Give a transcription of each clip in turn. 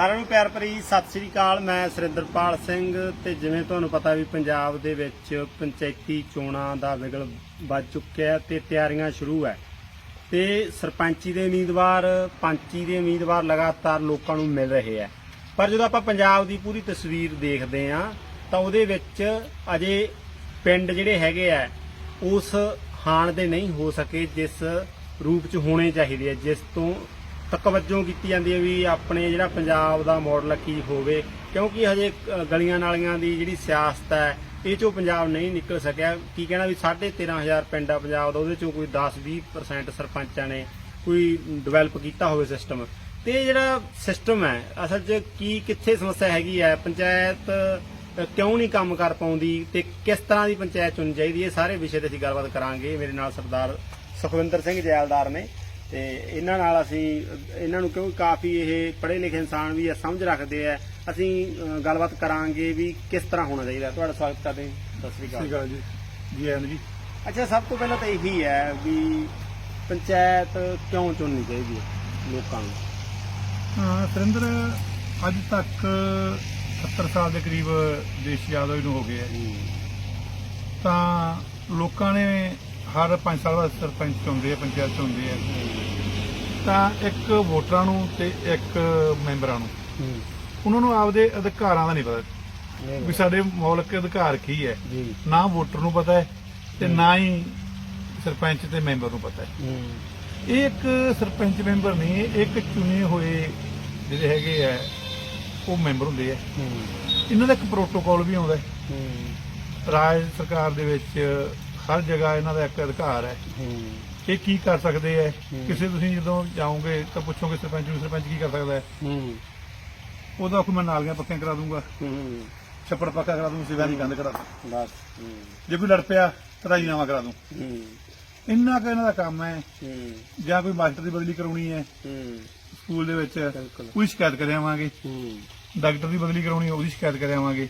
ਸਾਰਿਆਂ ਨੂੰ ਪਿਆਰ ਭਰੀ ਸਤਿ ਸ੍ਰੀ ਅਕਾਲ। ਮੈਂ ਸੁਰਿੰਦਰਪਾਲ ਸਿੰਘ ਤੇ ਜਿਵੇਂ ਤੁਹਾਨੂੰ ਪਤਾ ਵੀ ਪੰਜਾਬ ਦੇ ਵਿੱਚ ਪੰਚਾਇਤੀ ਚੋਣਾਂ ਦਾ ਵਿਗਲ ਵੱਜ ਚੁੱਕਿਆ ਤੇ ਤਿਆਰੀਆਂ ਸ਼ੁਰੂ ਹੈ। ਤੇ ਸਰਪੰਚੀ ਦੇ ਉਮੀਦਵਾਰ, ਪੰਚੀ ਦੇ ਉਮੀਦਵਾਰ ਲਗਾਤਾਰ ਲੋਕਾਂ ਨੂੰ ਮਿਲ ਰਹੇ ਆ ਪਰ ਜਦੋਂ ਆਪਾਂ ਪੰਜਾਬ ਦੀ ਪੂਰੀ ਤਸਵੀਰ ਦੇਖਦੇ ਆ ਤਾਂ ਉਹਦੇ ਵਿੱਚ ਅਜੇ ਪਿੰਡ ਜਿਹੜੇ ਹੈਗੇ ਆ, ਉਸ ਹਾਣ ਦੇ ਨਹੀਂ ਹੋ ਸਕੇ ਜਿਸ ਰੂਪ ਚ ਹੋਣੇ ਚਾਹੀਦੇ ਆ, ਜਿਸ ਤੋਂ ਤਕਵੱਜੋਂ ਕੀਤੀ ਜਾਂਦੀ ਹੈ ਵੀ ਆਪਣੇ ਜਿਹੜਾ ਪੰਜਾਬ ਦਾ ਮਾਡਲ ਕੀ ਹੋਵੇ, ਕਿਉਂਕਿ ਹਜੇ ਗਲੀਆਂ ਨਾਲੀਆਂ ਦੀ ਜਿਹੜੀ ਸਿਆਸਤ ਹੈ, ਇਹ ਚੋਂ ਪੰਜਾਬ ਨਹੀਂ ਨਿਕਲ ਸਕਿਆ। ਕੀ ਕਹਿਣਾ ਵੀ 13500 ਪਿੰਡ ਆ ਪੰਜਾਬ ਦਾ, ਉਹਦੇ ਚੋਂ ਕੋਈ 10-20% ਸਰਪੰਚਾਂ ਨੇ ਕੋਈ ਡਿਵੈਲਪ ਕੀਤਾ ਹੋਵੇ ਸਿਸਟਮ ਤੇ ਇਹ ਜਿਹੜਾ ਸਿਸਟਮ ਹੈ, ਅਸਲ 'ਚ ਕੀ, ਕਿੱਥੇ ਸਮੱਸਿਆ ਹੈਗੀ ਹੈ? ਪੰਚਾਇਤ ਕਿਉਂ ਨਹੀਂ ਕੰਮ ਕਰ ਪਾਉਂਦੀ ਤੇ ਕਿਸ ਤਰ੍ਹਾਂ ਦੀ ਪੰਚਾਇਤ ਚੁਣਨੀ ਚਾਹੀਦੀ ਹੈ? ਇਹ ਸਾਰੇ ਵਿਸ਼ੇ ਤੇ ਅਸੀਂ ਗੱਲਬਾਤ ਕਰਾਂਗੇ। ਮੇਰੇ ਨਾਲ ਸਰਦਾਰ ਸੁਖਵਿੰਦਰ ਸਿੰਘ ਜੈਲਦਾਰ ਨੇ। ਤੇ ਇਹਨਾਂ ਨਾਲ ਅਸੀਂ ਇਹਨਾਂ ਨੂੰ ਕਿਉਂਕਿ ਕਾਫੀ ਇਹ ਪੜ੍ਹੇ ਲਿਖੇ ਇਨਸਾਨ ਵੀ ਆ ਸਮਝ ਰੱਖਦੇ ਆ। ਅਸੀਂ ਗੱਲਬਾਤ ਕਰਾਂਗੇ ਵੀ ਕਿਸ ਤਰ੍ਹਾਂ ਹੋਣਾ ਚਾਹੀਦਾ। ਤੁਹਾਡਾ ਸਵਾਗਤ ਕਰਦੇ ਹਾਂ। ਸਤਿ ਸ੍ਰੀ ਅਕਾਲ। ਜੀ। ਜੀ ਆਇਆਂ ਨੂੰ ਜੀ। ਅੱਛਾ ਸਭ ਤੋਂ ਪਹਿਲਾਂ ਤਾਂ ਇਹੀ ਹੈ ਵੀ ਪੰਚਾਇਤ ਕਿਉਂ ਚੁਣਨੀ ਚਾਹੀਦੀ ਹੈ ਲੋਕਾਂ ਨੂੰ? ਹਾਂ ਸੁਰਿੰਦਰ ਅੱਜ ਤੱਕ 70 ਸਾਲ ਦੇ ਕਰੀਬ ਦੇਸ਼ ਆਜ਼ਾਦ ਹੋਏ ਨੂੰ ਹੋ ਗਏ ਤਾਂ ਲੋਕਾਂ ਨੇ ਹਰ 5 ਸਾਲ ਬਾਅਦ ਸਰਪੰਚ ਚੁਣਦੇ ਆ ਪੰਚਾਇਤ ਚੁਣਦੇ ਆ। ਤਾਂ ਇੱਕ ਵੋਟਰਾਂ ਨੂੰ ਤੇ ਇੱਕ ਮੈਂਬਰਾਂ ਨੂੰ। ਉਹਨਾਂ ਨੂੰ ਆਪਦੇ ਅਧਿਕਾਰਾਂ ਦਾ ਨਹੀਂ ਪਤਾ। ਵੀ ਸਾਡੇ ਮੌਲਿਕ ਅਧਿਕਾਰ ਕੀ ਹੈ। ਨਾ ਵੋਟਰ ਨੂੰ ਪਤਾ ਹੈ ਤੇ ਨਾ ਹੀ ਸਰਪੰਚ ਤੇ ਮੈਂਬਰ ਨੂੰ ਪਤਾ ਹੈ। ਇਹ ਇੱਕ ਸਰਪੰਚ ਮੈਂਬਰ ਨਹੀਂ ਇੱਕ ਚੁਣੇ ਹੋਏ ਜਿਹੜੇ ਹੈਗੇ ਆ ਉਹ ਮੈਂਬਰ ਹੁੰਦੇ ਆ। ਇਹਨਾਂ ਦਾ ਇੱਕ ਪ੍ਰੋਟੋਕਾਲ ਵੀ ਆਉਂਦਾ ਹੈ। ਰਾਜ ਸਰਕਾਰ ਦੇ ਵਿੱਚ ਹਰ ਜਗ੍ਹਾ ਇਹਨਾਂ ਦਾ ਇੱਕ ਅਧਿਕਾਰ ਹੈ। ਇਹ ਕੀ ਕਰ ਸਕਦੇ ਆ ਕਿਸੇ ਤੁਸੀਂ ਜਦੋਂ ਜਾਓਗੇ ਤਾਂ ਪੁੱਛੋਗੇ ਸਰਪੰਚ ਨੂੰ ਸਰਪੰਚ ਕੀ ਕਰ ਸਕਦਾ ਹੈ? ਉਹਦਾ ਕੋਈ ਮੈਂ ਨਾਲੀਆਂ ਪੱਕੀਆਂ ਕਰਾ ਦੂੰਗਾ। ਛੱਪੜ ਪੱਕਾ ਕਰਾ ਦੂੰ ਸਿਵਿਆਂ ਦੀ ਕੰਧ ਕਰਾ ਦੂੰ। ਬਸ। ਜੇ ਕੋਈ ਲੜ ਪਿਆ ਤਰਾਈ ਨਾਵਾ ਕਰਾ ਦੂੰ। ਇੰਨਾ ਕੁ ਇਹਨਾਂ ਦਾ ਕੰਮ ਹੈ। ਜਾਂ ਕੋਈ ਮਾਸਟਰ ਦੀ ਬਦਲੀ ਕਰਾਉਣੀ ਹੈ। ਸਕੂਲ ਦੇ ਵਿੱਚ। ਕੋਈ ਸ਼ਿਕਾਇਤ ਕਰ ਆਵਾਂਗੇ। ਡਾਕਟਰ ਦੀ ਬਦਲੀ ਕਰਾਉਣੀ ਉਹਦੀ ਸ਼ਿਕਾਇਤ ਕਰ ਆਵਾਂਗੇ।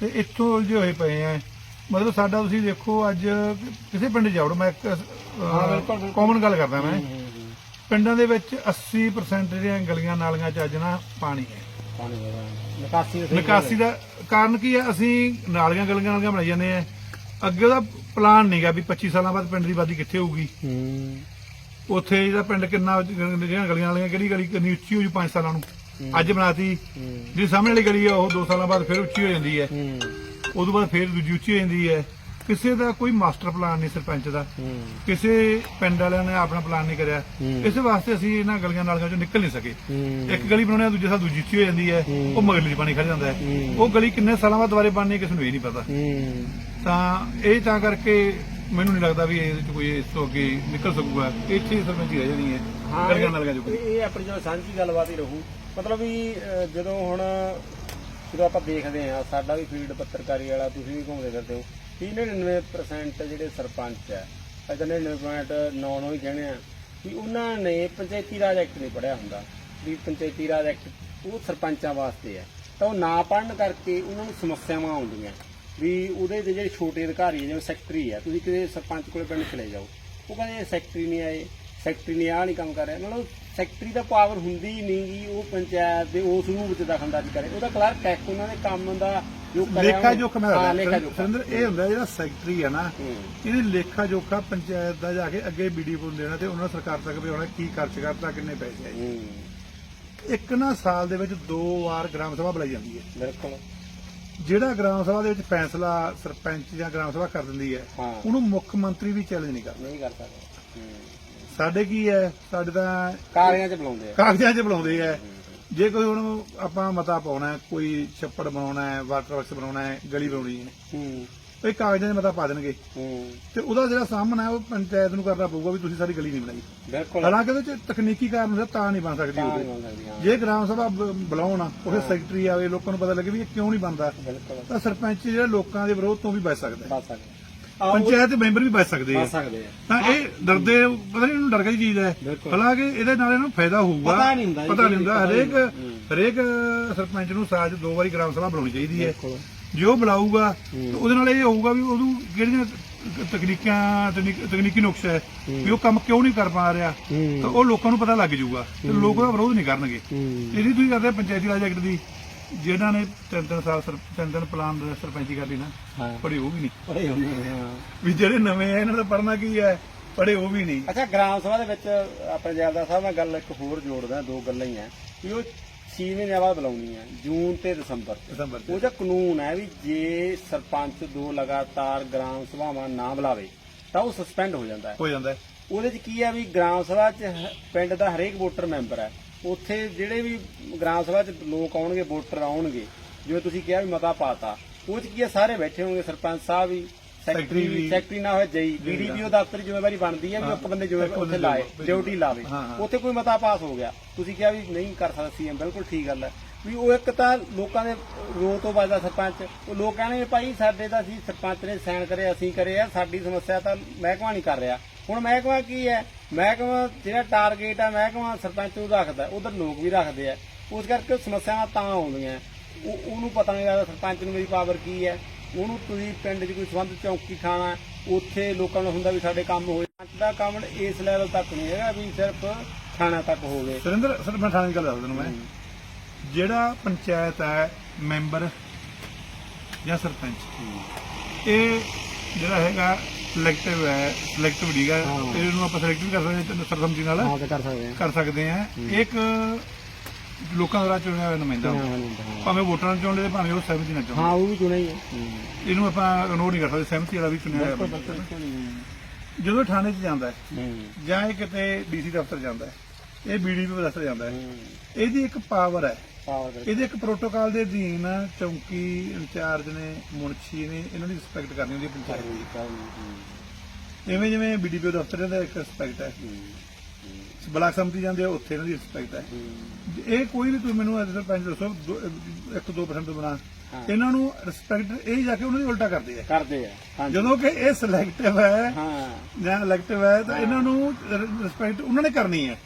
ਤੇ ਇੱਥੋਂ ਉਲਝੇ ਹੋਏ ਪਏ ਆ ਮਤਲਬ ਸਾਡਾ ਤੁਸੀਂ ਦੇਖੋ ਅੱਜ ਕਿਸੇ ਪਿੰਡ ਜਾਓ ਮੈਂ ਇੱਕ। ਕਾਮਨ ਗੱਲ ਕਰਦਾ ਮੈਂ। ਪਿੰਡਾਂ ਦੇ ਵਿੱਚ 80% ਜਿਹੜੀਆਂ ਗਲੀਆਂ ਨਾਲੀਆਂ ਚ ਅੱਜ ਨਾ ਪਾਣੀ ਹੈ। ਨਿਕਾਸੀ ਦਾ ਨਿਕਾਸੀ ਦਾ ਕਾਰਨ ਕੀ ਹੈ? ਅਸੀਂ ਨਾਲੀਆਂ ਗਲੀਆਂ ਨਾਲੀਆਂ ਬਣਾਈ ਜਾਂਦੇ ਆ ਅੱਗੇ ਉਹਦਾ ਪਲਾਨ ਨਹੀਂਗਾ ਵੀ 25 ਸਾਲਾਂ ਬਾਅਦ ਪਿੰਡ ਦੀ ਆਬਾਦੀ ਕਿੱਥੇ ਹੋਊਗੀ। ਉੱਥੇ ਜਿਹੜਾ ਪਿੰਡ ਕਿੰਨਾ ਜਿਹੜੀਆਂ ਗਲੀਆਂ ਵਾਲੀਆਂ ਕਿਹੜੀ ਗਲੀ ਕਿੰਨੀ ਉੱਚੀ ਹੋ ਜੂ 5 ਸਾਲਾਂ ਨੂੰ? ਅੱਜ ਬਣਾਤੀ। ਜਿਹੜੀ ਸਾਹਮਣੇ ਵਾਲੀ ਗਲੀ ਆ ਉਹ 2 ਸਾਲਾਂ ਬਾਅਦ ਫਿਰ ਉੱਚੀ ਹੋ ਜਾਂਦੀ ਹੈ। ਉਦੋਂ ਬਾਅਦ ਫਿਰ ਦੂਜੀ ਉੱਚੀ ਹੋ ਜਾਂਦੀ ਹੈ। ਕਿਸੇ ਦਾ ਕੋਈ ਮਾਸਟਰ ਪਲਾਨ ਨਹੀਂ ਸਰਪੰਚ ਦਾ। ਕਿਸੇ ਪਿੰਡ ਵਾਲਿਆਂ ਨੇ ਆਪਣਾ ਪਲਾਨ ਨਹੀਂ ਕਰਿਆ। ਇਸ ਵਾਸਤੇ ਅਸੀਂ ਇਹਨਾਂ ਗਲੀਆਂ ਨਾਲੀਆਂ ਚੋਂ ਨਿਕਲ ਨਹੀਂ ਸਕੇ। ਇੱਕ ਗਲੀ ਬਣਾਉਣੇ ਦੂਜੇ ਸਾਲ ਦੂਜੀ ਉੱਚੀ ਹੋ ਜਾਂਦੀ ਹੈ। ਉਹ ਮਗਰਲੀ 'ਚ ਪਾਣੀ ਖੜ ਜਾਂਦਾ ਹੈ। ਉਹ ਗਲੀ ਕਿੰਨੇ ਸਾਲਾਂ ਬਾਅਦ ਦੁਬਾਰੇ ਬਣਨੀ ਹੈ ਕਿਸੇ ਨੂੰ ਇਹ ਨਹੀਂ ਪਤਾ। ਤਾਂ ਇਹ ਤਾਂ ਕਰਕੇ ਮੈਨੂੰ ਨਹੀਂ ਲੱਗਦਾ ਵੀ ਇਹਦੇ ਚ ਕੋਈ ਇਸ ਤੋਂ ਅੱਗੇ ਨਿਕਲ ਸਕੂਗਾ। ਇੱਥੇ ਹੀ ਸਰਪੰਚੀ ਰਹਿ ਜਾਣੀ ਹੈ। ਗਲੀਆਂ ਨਾਲੀਆਂ ਚੋਂ ਇਹ ਆਪਣੀ ਜੋ ਸਾਂਝੀ ਗੱਲਬਾਤ ਹੀ ਰਹੂ। ਮਤਲਬ ਵੀ ਜਦੋਂ ਹੁਣ ਜਦੋਂ ਆਪਾਂ ਦੇਖਦੇ ਆ ਸਾਡਾ ਵੀ ਫੀਲਡ ਪੱਤਰਕਾਰੀ ਵਾਲਾ ਤੁਸੀਂ ਵੀ ਘੁੰਮਦੇ ਫਿਰਦੇ ਹੋ ਕਿ 99% ਜਿਹੜੇ ਸਰਪੰਚ ਹੈ ਅਜਾ 99.99 ਹੀ ਕਹਿੰਦੇ ਆ ਵੀ ਉਹਨਾਂ ਨੇ ਪੰਚਾਇਤੀ ਰਾਜ ਐਕਟ ਨਹੀਂ ਪੜਿਆ ਹੁੰਦਾ ਵੀ ਪੰਚਾਇਤੀ ਰਾਜ ਐਕਟ ਉਹ ਸਰਪੰਚਾਂ ਵਾਸਤੇ ਹੈ। ਤਾਂ ਉਹ ਨਾ ਪੜਨ ਕਰਕੇ ਉਹਨਾਂ ਨੂੰ ਸਮੱਸਿਆਵਾਂ ਆਉਂਦੀਆਂ ਵੀ ਉਹਦੇ ਜਿਹੜੇ ਛੋਟੇ ਅਧਿਕਾਰੀ ਹੈ, ਜਿਵੇਂ ਸੈਕਟਰੀ ਹੈ ਤੁਸੀਂ ਕਿਸੇ ਸਰਪੰਚ ਕੋਲੇ ਪਿੰਡ ਚਲੇ ਜਾਓ ਉਹ ਕਹਿੰਦੇ ਸੈਕਟਰੀ ਨਹੀਂ ਆਏ ਸੈਕਟਰੀ ਨੇ ਆਹ ਨਹੀਂ ਕੰਮ ਕਰ ਰਿਹਾ ਮਤਲਬ ਸੈਕਟਰੀ ਦਾ ਪਾਵਰ ਹੁੰਦੀ ਹੀ ਨਹੀਂ ਗੀ ਉਹ ਪੰਚਾਇਤ ਦੇ ਉਸ ਰੂਪ ਚ ਦਖਲਅੰਦਾਜ਼ੀ ਕਰੇ। ਉਹਦਾ ਕਲਰਕ ਹੈ ਉਹਨਾਂ ਦੇ ਕੰਮ ਦਾ ਜੋ ਕਰਿਆ ਲੇਖਾ ਜੋਖਾ ਹਾਂ ਲੇਖਾ ਜੋਖਾ। ਸੁਰਿੰਦਰ ਇਹ ਹੁੰਦਾ ਜਿਹੜਾ ਸੈਕਟਰੀ ਹੈ ਨਾ। ਇਹਦੀ ਲੇਖਾ ਜੋਖਾ ਪੰਚਾਇਤ ਦਾ ਜਾ ਕੇ ਅੱਗੇ ਬੀਡੀਪੋ ਨੂੰ ਦੇਣਾ ਤੇ ਉਹਨਾਂ ਸਰਕਾਰ ਤੱਕ ਵੀ ਆਉਣਾ ਕੀ ਖਰਚ ਕਰਤਾ ਕਿੰਨੇ ਪੈਸੇ ਆਏ। ਇੱਕ ਨਾ ਸਾਲ ਦੇ ਵਿੱਚ ਦੋ ਵਾਰ ਗ੍ਰਾਮ ਸਭਾ ਬੁਲਾਈ ਜਾਂਦੀ ਹੈ। ਬਿਲਕੁਲ। ਜਿਹੜਾ ਗ੍ਰਾਮ ਸਭਾ ਦੇ ਵਿੱਚ ਫੈਸਲਾ ਸਰਪੰਚ ਜਾਂ ਗ੍ਰਾਮ ਸਭਾ ਕਰ ਦਿੰਦੀ ਹੈ ਉਹਨੂੰ ਮੁੱਖ ਮੰਤਰੀ ਵੀ ਚੈਲੰਜ ਨਹੀਂ ਕਰਦਾ। ਨਹੀਂ ਕਰ ਸਕਦੇ। ਸਾਡੇ ਕੀ ਹੈ? ਸਾਡੇ ਤਾਂ ਕਾਰਿਆਂ ਚ ਬੁਲਾਉਂਦੇ ਆ। ਕਾਗਜ਼ਾਂ 'ਚ ਬੁਲਾਉਂਦੇ ਆ। ਜੇ ਕੋਈ ਹੁਣ ਆਪਾਂ ਮਤਾ ਪਾਉਣਾ ਹੈ ਕੋਈ ਛੱਪੜ ਬਣਾਉਣਾ ਹੈ ਵਾਟਰ ਵਰਕਸ ਬਣਾਉਣਾ ਹੈ ਗਲੀ ਬਣਾਉਣੀ ਹੈ ਹੂੰ। ਉਹ ਕਾਗਜ਼ਾਂ 'ਚ ਮਤਾ ਪਾ ਦੇਣਗੇ। ਹੂੰ। ਤੇ ਉਹਦਾ ਜਿਹੜਾ ਸਾਹਮਣਾ ਹੈ ਉਹ ਪੰਚਾਇਤ ਨੂੰ ਕਰਨਾ ਪਊਗਾ ਵੀ ਤੁਸੀਂ ਸਾਡੀ ਗਲੀ ਨਹੀਂ ਬਣਾਈ। ਬਿਲਕੁਲ। ਹਾਲਾਂਕਿ ਉਹਦੇ 'ਚ ਤਕਨੀਕੀ ਕਾਰਨ ਸਿਰ ਤਾਂ ਨਹੀਂ ਬਣ ਸਕਦੀ ਤਾਂ ਉਹਦੇ। ਨਹੀਂ ਬਣ ਸਕਦੀ, ਹਾਂ। ਜੇ ਗ੍ਰਾਮ ਸਭਾ ਬ- ਬੁਲਾਉਣ ਉਹਦੇ ਸੈਕਟਰੀ ਆਵੇ ਲੋਕਾਂ ਨੂੰ ਪਤਾ ਲੱਗੇ ਵੀ ਇਹ ਕਿਉਂ ਨਹੀਂ ਬਣਦਾ। ਬਿਲਕੁਲ। ਤਾਂ ਸਰਪੰਚ ਜਿਹੜਾ ਲੋਕਾਂ ਦੇ ਵਿਰੋਧ ਤੋਂ ਵੀ ਬਚ ਸਕਦਾ ਹੈ। ਬਚ ਸਕਦੇ ਆ ਪੰਚਾਇਤ ਦੇ ਮੈਂਬਰ ਵੀ ਬਚ ਸਕਦੇ ਆ। ਬਚ ਸਕਦੇ ਆ। ਤਾਂ ਇਹ ਡਰਦੇ ਪਤਾ ਨਹੀਂ ਇਹਨੂੰ ਡਰ ਕੇ ਚੀਜ਼ ਹੈ। ਬਿਲਕੁਲ। ਹਾਲਾਂਕਿ ਇਹਦੇ ਨਾਲ ਇਹਨੂੰ ਫਾਇਦਾ ਹੋਊਗਾ। ਪਤਾ ਨਹੀਂ ਹੁੰਦਾ ਜੀ, ਪਤਾ ਨਹੀਂ ਹੁੰਦਾ। ਪਤਾ ਹਰੇਕ ਨਹੀਂ। ਹਰੇਕ ਸਰਪੰਚ ਨੂੰ ਸਾਲ 'ਚ ਦੋ ਵਾਰੀ ਗ੍ਰਾਮ ਸਭਾ ਬੁਲਾਉਣੀ ਚਾਹੀਦੀ ਹੈ। ਬਿਲਕੁਲ। ਜੇ ਉਹ ਬੁਲਾਊਗਾ ਤਾਂ ਉਹਦੇ ਨਾਲ ਇਹ ਹੋਊਗਾ ਵੀ ਉਹਨੂੰ ਕਿਹੜੀਆਂ ਤਕਨੀਕਾਂ ਤਕਨੀਕ- ਤਕਨੀਕੀ ਨੁਕਸ ਹੈ ਵੀ ਉਹ ਕੰਮ ਕਿਉਂ ਨਹੀਂ ਕਰ ਪਾ ਰਿਹਾ। ਹੂੰ। ਤਾਂ ਉਹ ਲੋਕਾਂ ਨੂੰ ਪਤਾ ਲੱਗ ਜਾਊਗਾ। ਤੇ ਲੋਕ ਉਹਦਾ ਵਿਰੋਧ ਨਹੀਂ ਕਰਨਗੇ। ਹੂੰ। ਇਹਦੀ ਤੁਸੀਂ ਕਰਦੇ ਪੰਚਾਇਤੀ ਰਾਜ ਐਕਟ ਦੀ। ਜਿਹਨਾਂ ਨੇ ਤਿੰਨ ਤਿੰਨ ਸਾਲ ਸਰ- ਤਿੰਨ ਤਿੰਨ ਪਲਾਨ ਦੇ ਸਰਪੰਚੀ ਕਰ ਲਈ ਨਾ ਹਾਂ। ਪੜੇ ਉਹ ਵੀ ਨਹੀਂ। ਪੜੇ ਹੁੰਦੇ ਹਾਂ। ਵੀ ਜਿਹੜੇ ਨਵੇਂ ਆ ਇਹਨਾਂ ਦਾ ਪੜਨਾ ਕੀ ਹੈ? ਪੜੇ ਉਹ ਵੀ ਨਹੀਂ। ਅੱਛਾ ਗ੍ਰਾਮ ਸਭਾ ਦੇ ਵਿੱਚ ਆਪਣੇ ਜੈਲਦਾਰ ਸਾਹਿਬ ਨਾਲ ਗੱਲ ਇੱਕ ਹੋਰ ਜੋੜਦਾ ਦੋ ਗੱਲਾਂ ਹੀ ਆ ਵੀ ਉਹ 6 ਮਹੀਨਿਆਂ ਬਾਅਦ ਬੁਲਾਉਣੀ ਆ ਜੂਨ ਤੇ ਦਸੰਬਰ ਚ ਦਸੰਬਰ ਚ ਕਾਨੂੰਨ ਹੈ ਵੀ ਜੇ ਸਰਪੰਚ ਦੋ ਲਗਾਤਾਰ ਗ੍ਰਾਮ ਸਭਾਵਾਂ ਨਾ ਬੁਲਾਵੇ ਤਾਂ ਉਹ ਸਸਪੈਂਡ ਹੋ ਜਾਂਦਾ ਹੈ। ਹੋ ਜਾਂਦਾ ਹੈ। ਉਹਦੇ ਚ ਕੀ ਹੈ ਵੀ ਗ੍ਰਾਮ ਸਭਾ ਚ ਹ- ਪਿੰਡ ਦਾ ਹਰੇਕ ਵੋਟਰ ਮੈਂਬਰ ਹੈ। ਉੱਥੇ ਜਿਹੜੇ ਵੀ ਗ੍ਰਾਮ ਸਭਾ ਚ ਲੋਕ ਆਉਣਗੇ ਵੋਟਰ ਆਉਣਗੇ ਜਿਵੇਂ ਤੁਸੀਂ ਕਿਹਾ ਵੀ ਮਤਾ ਪਾਤਾ ਉਹ ਚ ਕੀ ਹੈ ਸਾਰੇ ਬੈਠੇ ਹੋਣਗੇ ਸਰਪੰਚ ਸਾਹਿਬ ਵੀ ਸੈਕਟਰੀ ਵੀ। ਸੈਕਟਰੀ ਨਾ ਹੋਏ ਜਈ ਬੀਡੀਪੀਓ ਦਫ਼ਤਰ ਜ਼ਿੰਮੇਵਾਰੀ ਬਣਦੀ ਹੈ ਵੀ ਇੱਕ ਬੰਦੇ ਜਿਵੇਂ ਉੱਥੇ ਲਾਏ। ਡਿਊਟੀ ਲਾਵੇ। ਉੱਥੇ ਕੋਈ ਮਤਾ ਪਾਸ ਹੋ ਗਿਆ ਤੁਸੀਂ ਕਿਹਾ ਵੀ ਨਹੀਂ ਕਰ ਸਕਦਾ ਸੀਐਮ ਬਿਲਕੁਲ ਠੀਕ ਗੱਲ ਹੈ ਵੀ ਉਹ ਇੱਕ ਤਾਂ ਲੋਕਾਂ ਦੇ ਰੋ ਤੋਂ ਵੱਜਦਾ ਸਰਪੰਚ ਉਹ ਲੋਕ ਕਹਿੰਦੇ ਭਾਈ ਸਾਡੇ ਤਾਂ ਅਸੀਂ ਸਰਪੰਚ ਨੇ ਸਾਈਨ ਕਰੇ ਅਸੀਂ ਕਰੇ ਆ ਸਾਡੀ ਸਮੱਸਿਆ ਤਾਂ ਮਹਿਕਮਾ ਨਹੀਂ ਕਰ ਰਿਹਾ ਹੁਣ ਮਹਿਕਮਾ ਕੀ ਹੈ? ਮਹਿਕਮਾ ਜਿਹੜਾ ਟਾਰਗੇਟ ਹੈ ਮਹਿਕਮਾ ਸਰਪੰਚ ਨੂੰ ਰੱਖਦਾ ਉਧਰ ਲੋਕ ਵੀ ਰੱਖਦੇ ਆ। ਉਸ ਕਰਕੇ ਸਮੱਸਿਆਵਾਂ ਤਾਂ ਆਉਂਦੀਆਂ। ਉਹ ਉਹਨੂੰ ਪਤਾ ਨਹੀਂ ਲੱਗਦਾ ਸਰਪੰਚ ਨੂੰ ਮੇਰੀ ਪਾਵਰ ਕੀ ਹੈ। ਉਹਨੂੰ ਤੁਸੀਂ ਪਿੰਡ 'ਚ ਕੋਈ ਸੰਬੰਧ ਚੌਂਕੀ ਖਾਣਾ ਉੱਥੇ ਲੋਕਾਂ ਨੂੰ ਹੁੰਦਾ ਵੀ ਸਾਡੇ ਕੰਮ ਹੋਏ ਸਰਪੰਚ ਦਾ ਕੰਮ ਇਸ ਲੈਵਲ ਤੱਕ ਨਹੀਂ ਹੈਗਾ ਵੀ ਸਿਰਫ ਖਾਣਾ ਤੱਕ ਹੋਵੇ। ਸੁਰਿੰਦਰ ਸਰ ਮੈਂ ਥਾਣੇ ਦੀ ਗੱਲ ਦੱਸ ਦਿੰਦਾ ਮੈਂ। ਜਿਹੜਾ ਪੰਚਾਇਤ ਹੈ ਮੈਂਬਰ ਜਾਂ ਸਰਪੰਚ ਇਹ ਜਿਹੜਾ ਹੈਗਾ ਸਿਲੈਕਟਿਵ ਹੈ ਸਿਲੈਕਟਿਵ ਲੀਗਾ ਹਾਂ। ਇਹਨੂੰ ਆਪਾਂ ਸਿਲੈਕਟ ਵੀ ਕਰ ਸਕਦੇ ਹਾਂ ਸਰਬਸੰਮਤੀ ਨਾਲ ਹਾਂ ਤੇ ਕਰ ਸਕਦੇ ਆ ਕਰ ਸਕਦੇ ਹਾਂ। ਇੱਕ ਲੋਕਾਂ ਦੁਆਰਾ ਚੁਣਿਆ ਹੋਇਆ ਨੁਮਾਇੰਦਾ। ਭਾਵੇਂ ਵੋਟਰਾਂ ਨੂੰ ਚੁਣ ਲਏ ਤੇ ਭਾਵੇਂ ਉਹ ਸਹਿਮਤੀ ਨਾਲ ਚੁਣ ਹਾਂ ਉਹ ਵੀ ਚੁਣਿਆ ਹੀ ਹੈ। ਇਹਨੂੰ ਆਪਾਂ ਇਗਨੋਰ ਨਹੀਂ ਕਰ ਸਕਦੇ ਸਹਿਮਤੀ ਵਾਲਾ ਵੀ ਚੁਣਿਆ ਹੋਇਆ। ਜਦੋਂ ਥਾਣੇ 'ਚ ਜਾਂਦਾ ਹੈ ਜਾਂ ਇਹ ਕਿਤੇ ਡੀਸੀ ਦਫ਼ਤਰ ਜਾਂਦਾ ਹੈ ਇਹ ਬੀਡੀਪੀ ਦਫ਼ਤਰ ਜਾਂਦਾ ਹੈ ਇਹਦੀ ਇੱਕ ਪਾਵਰ ਹੈ। ਇਹਦੇ ਇੱਕ ਪ੍ਰੋਟੋਕਾਲ ਦੇ ਅਧੀਨ ਚੌਂਕੀ ਇੰਚਾਰਜ ਨੇ ਮੁਨਸ਼ੀ ਨੇ ਇਹਨਾਂ ਦੀ ਰਿਸਪੈਕਟ ਕਰਨੀ ਹੁੰਦੀ ਹੈ ਪੰਚਾਇਤ ਦੀ। ਐਵੇਂ ਜਿਵੇਂ ਬੀਡੀਪੀ ਦਫ਼ਤਰ ਦਾ ਇੱਕ ਰਿਸਪੈਕਟ ਹੈ। ਬਲਾਕ ਸੰਮਤੀ ਜਾਂਦੇ ਆ ਉੱਥੇ ਇਹਨਾਂ ਦੀ ਰਿਸਪੈਕਟ ਹੈ। ਇਹ ਕੋਈ ਵੀ ਤੁਸੀਂ ਮੈਨੂੰ ਅੱਜ ਸਰਪੰਚ ਦੱਸੋ ਦੋ- ਇੱਕ 2% ਤੋਂ ਬਣਾ ਹਾਂ। ਇਹਨਾਂ ਨੂੰ ਰਿਸਪੈਕਟ ਇਹ ਜਾ ਕੇ ਉਹਨਾਂ ਦੀ ਉਲਟਾ ਕਰਦੇ ਆ। ਕਰਦੇ ਆ ਜਦੋਂ ਕਿ ਇਹ ਸਿਲੈਕਟਿਵ ਹੈ ਹਾਂ। ਜਾਂ ਇਲੈਕਟਿਵ ਹੈ ਤਾਂ ਇਹਨਾਂ ਨੂੰ ਰਿਸਪੈਕਟ ਉਹਨਾਂ ਨੇ ਕਰਨੀ ਹੈ।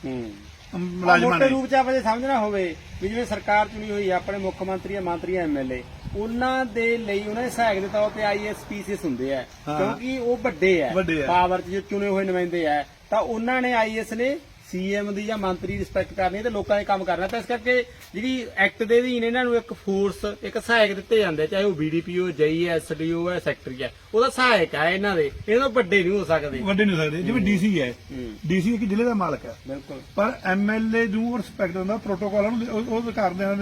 ਮੁਲਾਜ਼ਮਾਂ ਮੋਟੇ ਰੂਪ ਚ ਆਪਾਂ ਜੇ ਸਮਝਣਾ ਹੋਵੇ ਵੀ ਜਿਵੇਂ ਸਰਕਾਰ ਚੁਣੀ ਹੋਈ ਹੈ ਆਪਣੇ ਮੁੱਖ ਮੰਤਰੀ ਮੰਤਰੀ ਐਮਐਲਏ ਉਹਨਾਂ ਦੇ ਲਈ ਉਹਨਾਂ ਦੇ ਸਹਾਇਕ ਦੇ ਤੌਰ ਤੇ ਆਈਐਸ ਪੀਸੀਐਸ ਹੁੰਦੇ ਆ ਹਾਂ। ਕਿਉਂਕਿ ਉਹ ਵੱਡੇ ਆ ਵੱਡੇ ਆ। ਪਾਵਰ ਚ ਜੋ ਚੁਣੇ ਹੋਏ ਨੁਮਾਇੰਦੇ ਆ ਤਾਂ ਉਹਨਾਂ ਨੇ ਆਈਐਸ ਨੇ ਸੀਐਮ ਦੀ ਜਾਂ ਮੰਤਰੀ ਰਿਸਪੈਕਟ ਕਰਨੀ ਤੇ ਲੋਕਾਂ ਦੇ ਕੰਮ ਕਰਨਾ। ਤਾਂ ਇਸ ਕਰਕੇ ਜਿਹੜੀ ਐਕਟ ਦੇ ਅਧੀਨ ਇਹਨਾਂ ਨੂੰ ਇੱਕ ਫੋਰਸ ਇੱਕ ਸਹਾਇਕ ਦਿੱਤੇ ਜਾਂਦੇ ਚਾਹੇ ਉਹ ਬੀਡੀਪੀਓ ਜਈ ਐਸਡੀਓ ਹੈ ਸੈਕਟਰੀ ਹੈ ਉਹਦਾ ਸਹਾਇਕ ਹੈ ਇਹਨਾਂ ਦੇ। ਇਹਨਾਂ ਤੋਂ ਵੱਡੇ ਨਹੀਂ ਹੋ ਸਕਦੇ। ਵੱਡੇ ਨਹੀਂ ਹੋ ਸਕਦੇ ਜਿਵੇਂ ਡੀਸੀ ਹੈ। ਡੀਸੀ ਇੱਕ ਜ਼ਿਲ੍ਹੇ ਦਾ ਮਾਲਕ ਹੈ। ਬਿਲਕੁਲ। ਪਰ ਐਮਐਲਏ ਨੂੰ ਰਿਸਪੈਕਟ ਹੁੰਦਾ ਪ੍ਰੋਟੋਕਾਲ ਨੂੰ ਉਹ ਉਹ ਅਧਿਕਾਰ ਦੇਣਾ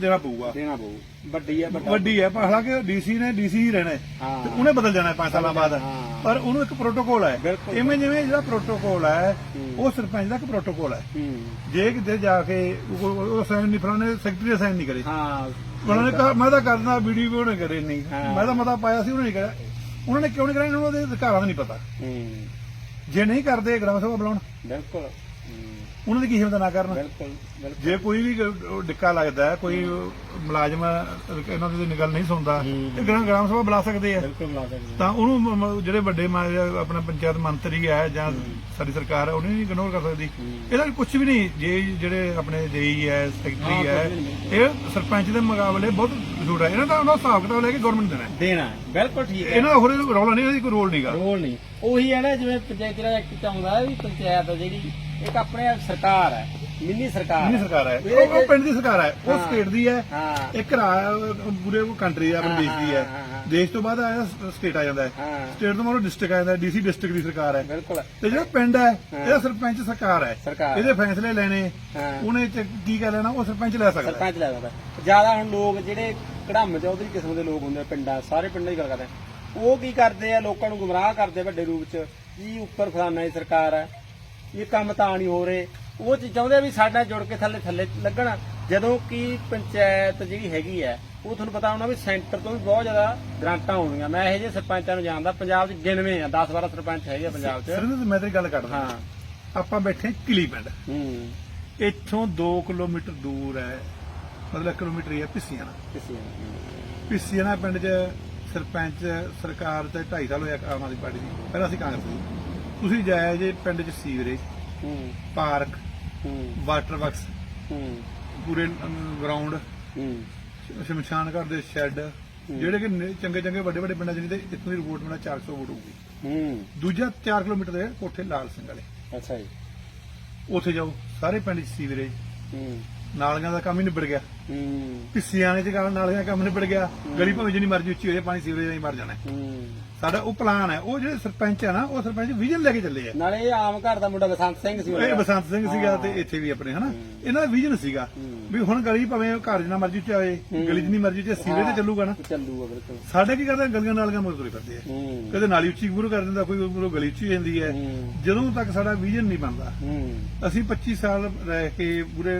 ਦੇਣਾ ਪਊਗਾ। ਦੇਣਾ ਪਊ। ਵੱਡੀ ਹੈ ਵੱਡਾ ਹੈ ਪਰ ਹਾਲਾਂਕਿ ਡੀਸੀ ਨੇ ਡੀਸੀ ਹੀ ਰਹਿਣਾ। ਤੇ ਉਹਨੇ ਬਦਲ ਜਾਣਾ 5 ਸਾਲਾਂ ਬਾਅਦ। ਪਰ ਉਹਨੂੰ ਇੱਕ ਪ੍ਰੋਟੋਕਾਲ ਹੈ। ਇਵੇਂ ਜਿਵੇਂ ਜਿਹੜਾ ਪ੍ਰੋਟੋਕਾਲ ਹੈ। ਉਹ ਸਰਪੰਚ ਦਾ ਇੱਕ ਪ੍ਰੋਟੋਕਾਲ ਹੈ। ਜੇ ਕਿਤੇ ਜਾ ਕੇ ਉਹ- ਸਾਈਨ ਨਹੀਂ ਫਲਾਣੇ ਸੈਕਟਰੀ ਨੇ ਸਾਈਨ ਨਹੀਂ ਕਰੇ। ਹਾਂ। ਉਹਨਾਂ ਨੇ ਕਹਾ ਮੈਂ ਤਾਂ ਕਰਨਾ ਵੀਡੀਓ ਨੇ ਕਰੇ ਨਹੀਂ। ਮੈਂ ਤਾਂ ਮਤਾ ਪਾਇਆ ਸੀ ਉਹਨੇ ਨਹੀਂ ਕਰਿਆ। ਉਹਨਾਂ ਨੇ ਕਿਉਂ ਨਹੀਂ ਕਰਿਆ? ਇਹਨਾਂ ਨੂੰ ਉਹਦੇ ਅਧਿਕਾਰਾਂ ਦਾ ਨਹੀਂ ਪਤਾ। ਜੇ ਨਹੀਂ ਕਰਦੇ ਗ੍ਰਾਮ ਸਭਾ ਬੁਲਾਉਣ। ਬਿਲਕੁਲ। ਉਹਨਾਂ ਦੀ ਕੀ ਹਿੰਮਤ ਨਾ ਕਰਨ? ਬਿਲਕੁਲ ਜੇ ਕੋਈ ਵੀ ਗ- ਡਿੱਕਾ ਲੱਗਦਾ ਹੈ, ਕੋਈ ਮੁਲਾਜ਼ਮ ਇਹਨਾਂ ਦੀ ਗੱਲ ਨਹੀਂ ਸੁਣਦਾ ਇਹ ਗ੍ਰਾਮ ਗ੍ਰਾਮ ਸਭਾ ਬੁਲਾ ਸਕਦੇ ਆ। ਬਿਲਕੁਲ ਲਾ ਸਕਦੇ ਤਾਂ ਉਹਨੂੰ ਮ- ਮ- ਜਿਹੜੇ ਵੱਡੇ ਮ- ਆਪਣਾ ਪੰਚਾਇਤ ਮੰਤਰੀ ਹੈ ਜਾਂ ਸਾਡੀ ਸਰਕਾਰ ਹੈ ਉਹਨੇ ਨਹੀਂ ਇਗਨੋਰ ਕਰ ਸਕਦੀ। ਇਹਦਾ ਕੁਝ ਵੀ ਨਹੀਂ ਜੇ ਜਿਹੜੇ ਆਪਣੇ ਜੇਈ ਹੈ ਸੈਕਟਰੀ ਹੈ ਇਹ ਸਰਪੰਚ ਦੇ ਮੁਕਾਬਲੇ ਬਹੁਤ ਛੋਟਾ ਹੈ ਇਹਨਾਂ ਦਾ ਉਹਨਾਂ ਹਿਸਾਬ ਕਿਤਾਬ ਲੈ ਕੇ ਗਵਰਨਮੈਂਟ ਦੇਣਾ ਹੈ। ਦੇਣਾ ਹੈ, ਬਿਲਕੁਲ ਠੀਕ ਹੈ। ਇਹਨਾਂ ਦਾ ਹੋਰ ਰੌਲਾ ਨਹੀਂ ਇਹਦਾ ਕੋਈ ਰੋਲ ਨਹੀਂਗਾ। ਰੋਲ ਨਹੀਂ। ਉਹੀ ਹੈ ਨਾ ਜਿਵੇਂ ਪੰਚਾਇਤੀ ਰਾਜ ਐਕਟ ਚ ਆਉਂਦਾ ਵੀ ਪੰਚਾਇਤ ਆ ਜਿਹੜੀ ਇੱਕ ਆਪਣੇ ਆਪ ਸਰਕਾਰ ਹੈ ਮਿੰਨੀ ਸਰਕਾਰ ਨਹੀਂ ਸਰਕਾਰ ਹੈ। ਉਹ ਉਹ ਪਿੰਡ ਦੀ ਸਰਕਾਰ ਹੈ। ਉਹ ਹਾਂ। ਸਟੇਟ ਦੀ ਹੈ। ਹਾਂ। ਇੱਕ ਰਾ- ਪੂਰੇ ਕੰਟਰੀ ਦਾ ਆਪਣੇ ਹਾਂ, ਦੇਸ਼ ਦੀ ਹਾਂ, ਹੈ ਹਾਂ। ਦੇਸ਼ ਤੋਂ ਬਾਅਦ ਆਇਆ ਸਟੇਟ ਆ ਜਾਂਦਾ ਹੈ। ਹਾਂ। ਸਟੇਟ ਤੋਂ ਬਾਅਦ ਡਿਸਟ੍ਰਿਕਟ ਆ ਜਾਂਦਾ ਡੀਸੀ ਡਿਸਟ੍ਰਿਕਟ ਦੀ ਸਰਕਾਰ ਹੈ। ਬਿਲਕੁਲ। ਤੇ ਜਿਹੜਾ ਪਿੰਡ ਹੈ ਇਹਦਾ ਸਰਪੰਚ ਸਰਕਾਰ ਹੈ। ਸਰਕਾਰ। ਇਹਦੇ ਫੈਸਲੇ ਲੈਣੇ ਹਾਂ। ਉਹਨੇ ਚ ਕੀ ਕਰ ਲੈਣਾ ਉਹ ਸਰਪੰਚ ਲੈ ਸਕਦਾ ਹੈ। ਸਰਪੰਚ ਲੈ ਸਕਦਾ ਜ਼ਿਆਦਾ ਹੁਣ ਲੋਕ ਜਿਹੜੇ ਕੜਾਮ ਚੌਧਰੀ ਕਿਸਮ ਦੇ ਲੋਕ ਹੁੰਦੇ ਆ ਪਿੰਡਾਂ ਸਾਰੇ ਪਿੰਡਾਂ ਦੀ ਗੱਲ ਕਰਦੇ ਆ। ਉਹ ਕੀ ਕਰਦੇ ਆ ਲੋਕਾਂ ਨੂੰ ਗੁੰਮਰਾਹ ਕਰਦੇ ਆ ਵੱਡੇ ਰੂਪ ਚ ਜੀ ਉੱਪਰ ਫਲਾਨਾ ਦੀ ਸਰਕਾਰ ਹੈ। ਇਹ ਕੰਮ ਤਾਂ ਨਹੀਂ ਹੋ ਰਹੇ। ਉਹ ਚ ਚਾਹੁੰਦੇ ਵੀ ਸਾਡੇ ਜੁੜ ਕੇ ਥੱਲੇ ਥੱਲੇ ਲੱਗਣ। ਜਦੋਂ ਕਿ ਪੰਚਾਇਤ ਜਿਹੜੀ ਹੈਗੀ ਹੈ ਉਹ ਤੁਹਾਨੂੰ ਪਤਾ ਹੋਣਾ ਵੀ ਸੈਂਟਰ ਤੋਂ ਵੀ ਬਹੁਤ ਜ਼ਿਆਦਾ ਗ੍ਰਾਂਟਾਂ ਆਉਂਦੀਆਂ। ਮੈਂ ਇਹੋ ਜਿਹੇ ਸਰਪੰਚਾਂ ਨੂੰ ਜਾਣਦਾ ਪੰਜਾਬ 'ਚ ਗਿਣਵੇਂ ਆ 10 12 ਸਰਪੰਚ ਹੈਗੇ ਆ ਪੰਜਾਬ 'ਚ। ਸਰ ਮੈਂ ਤੇਰੀ ਗੱਲ ਕਰਦਾ। ਹਾਂ। ਆਪਾਂ ਬੈਠੇ ਕਿਲੀ ਪਿੰਡ। ਹੂੰ। ਇੱਥੋਂ 2 ਕਿਲੋਮੀਟਰ ਦੂਰ ਹੈ ਮਤਲਬ 1 ਕਿਲੋਮੀਟਰ ਹੀ ਹੈ ਪਿੱਸੀਆਣਾ। ਨੂੰ। ਪਿੱਸੀਆਣਾ ਪਿੰਡ 'ਚ ਸਰਪੰਚ ਸਰਕਾਰ ਤੇ 2.5 ਸਾਲ ਹੋਇਆ ਆਮ ਆਦਮੀ ਪਾਰਟੀ ਦੀ। ਪਹਿਲਾਂ ਅਸੀਂ ਕਾਂਗਰਸ ਦੀ ਤੁਸੀਂ ਜਾਇਆ ਜੇ ਪਿੰਡ 'ਚ ਸੀਵਰੇਜ ਹੂੰ। ਪਾਰਕ ਹੂੰ। ਵਾਟਰ ਵਰਕਸ ਹੂੰ। ਪੂਰੇ ਗਰਾਊਂਡ ਹੂੰ। ਸ਼ਮਸ਼ਾਨ ਘਰ ਦੇ ਸ਼ੈੱਡ ਜਿਹੜੇ ਕਿ ਨੇ- ਚੰਗੇ ਚੰਗੇ ਵੱਡੇ ਵੱਡੇ ਪਿੰਡਾਂ ਜਿਹਦੇ ਇੱਥੋਂ ਦੀ ਰਿਪੋਰਟ ਬਣਾ 400 ਵੋਟ ਹੋਊਗੀ। ਹੂੰ। ਦੂਜਾ 4 ਕਿਲੋਮੀਟਰ ਦੇ ਕੋਠੇ ਲਾਲ ਸਿੰਘ ਵਾਲੇ। ਅੱਛਾ ਜੀ। ਉੱਥੇ ਜਾਓ ਸਾਰੇ ਪਿੰਡ 'ਚ ਸੀਵਰੇਜ। ਹੂੰ। ਨਾਲੀਆਂ ਦਾ ਕੰਮ ਹੀ ਨਿਬੜ ਗਿਆ। ਹੂੰ। ਪਿੱਸੀਆਂ ਚ ਗੱਲ ਨਾਲੀਆਂ ਦਾ ਕੰਮ ਨਿਬੜ ਗਿਆ। ਗਲੀ ਭਾਵੇਂ ਜਿੰਨੀ ਮਰਜ਼ੀ ਉੱਚੀ ਹੋ ਜਾਏ ਪਾਣੀ ਸੀਵਰੇਜ ਨਹੀਂ ਮਰ ਜਾਣਾ। ਹੈ। ਹੂੰ। ਸਾਡਾ ਉਹ ਪਲਾਨ ਹੈ। ਉਹ ਜਿਹੜੇ ਸਰਪੰਚ ਹੈ ਨਾ ਉਹ ਸਰਪੰਚ ਵਿਜ਼ਨ ਲੈ ਕੇ ਚੱਲੇ ਆ। ਨਾਲੇ ਇਹ ਆਮ ਘਰ ਦਾ ਮੁੰਡਾ ਬਸੰਤ ਸਿੰਘ ਸੀ ਇਹ ਬਸੰਤ ਸਿੰਘ ਸੀਗਾ ਤੇ ਇੱਥੇ ਵੀ ਆਪਣੇ ਹਨਾ? ਇਹਨਾਂ ਦਾ ਵਿਜ਼ਨ ਸੀਗਾ ਵੀ ਹੁਣ ਗਲੀ ਭਾਵੇਂ ਘਰ ਜਿੰਨਾ ਮਰਜ਼ੀ ਹੋਏ ਗਲੀ ਜਿੰਨੀ ਮਰਜ਼ੀ ਉੱਚੀ ਸੀਵਰੇਜ ਤੇ ਚੱਲੂਗਾ ਨਾ। ਚੱਲੂਗਾ ਬਿਲਕੁਲ। ਸਾਡੇ ਕੀ ਕਰਦੇ ਗਲੀਆਂ ਨਾਲੀਆਂ ਮੁੜ ਤੁਰੇ ਫਿਰਦੇ ਆ। ਕਦੇ ਨਾਲੀ ਉੱਚੀ ਮੂਰ ਕਰ ਦਿੰਦਾ ਕੋਈ ਉਰੋਂ ਗਲੀ ਉੱਚੀ ਜਾਂਦੀ ਹੈ। ਜਦੋਂ ਤੱਕ ਸਾਡਾ ਵਿਜ਼ਨ ਨਹੀਂ ਬਣਦਾ ਅਸੀਂ 25 ਸਾਲ ਰਹਿ ਕੇ ਪੂਰੇ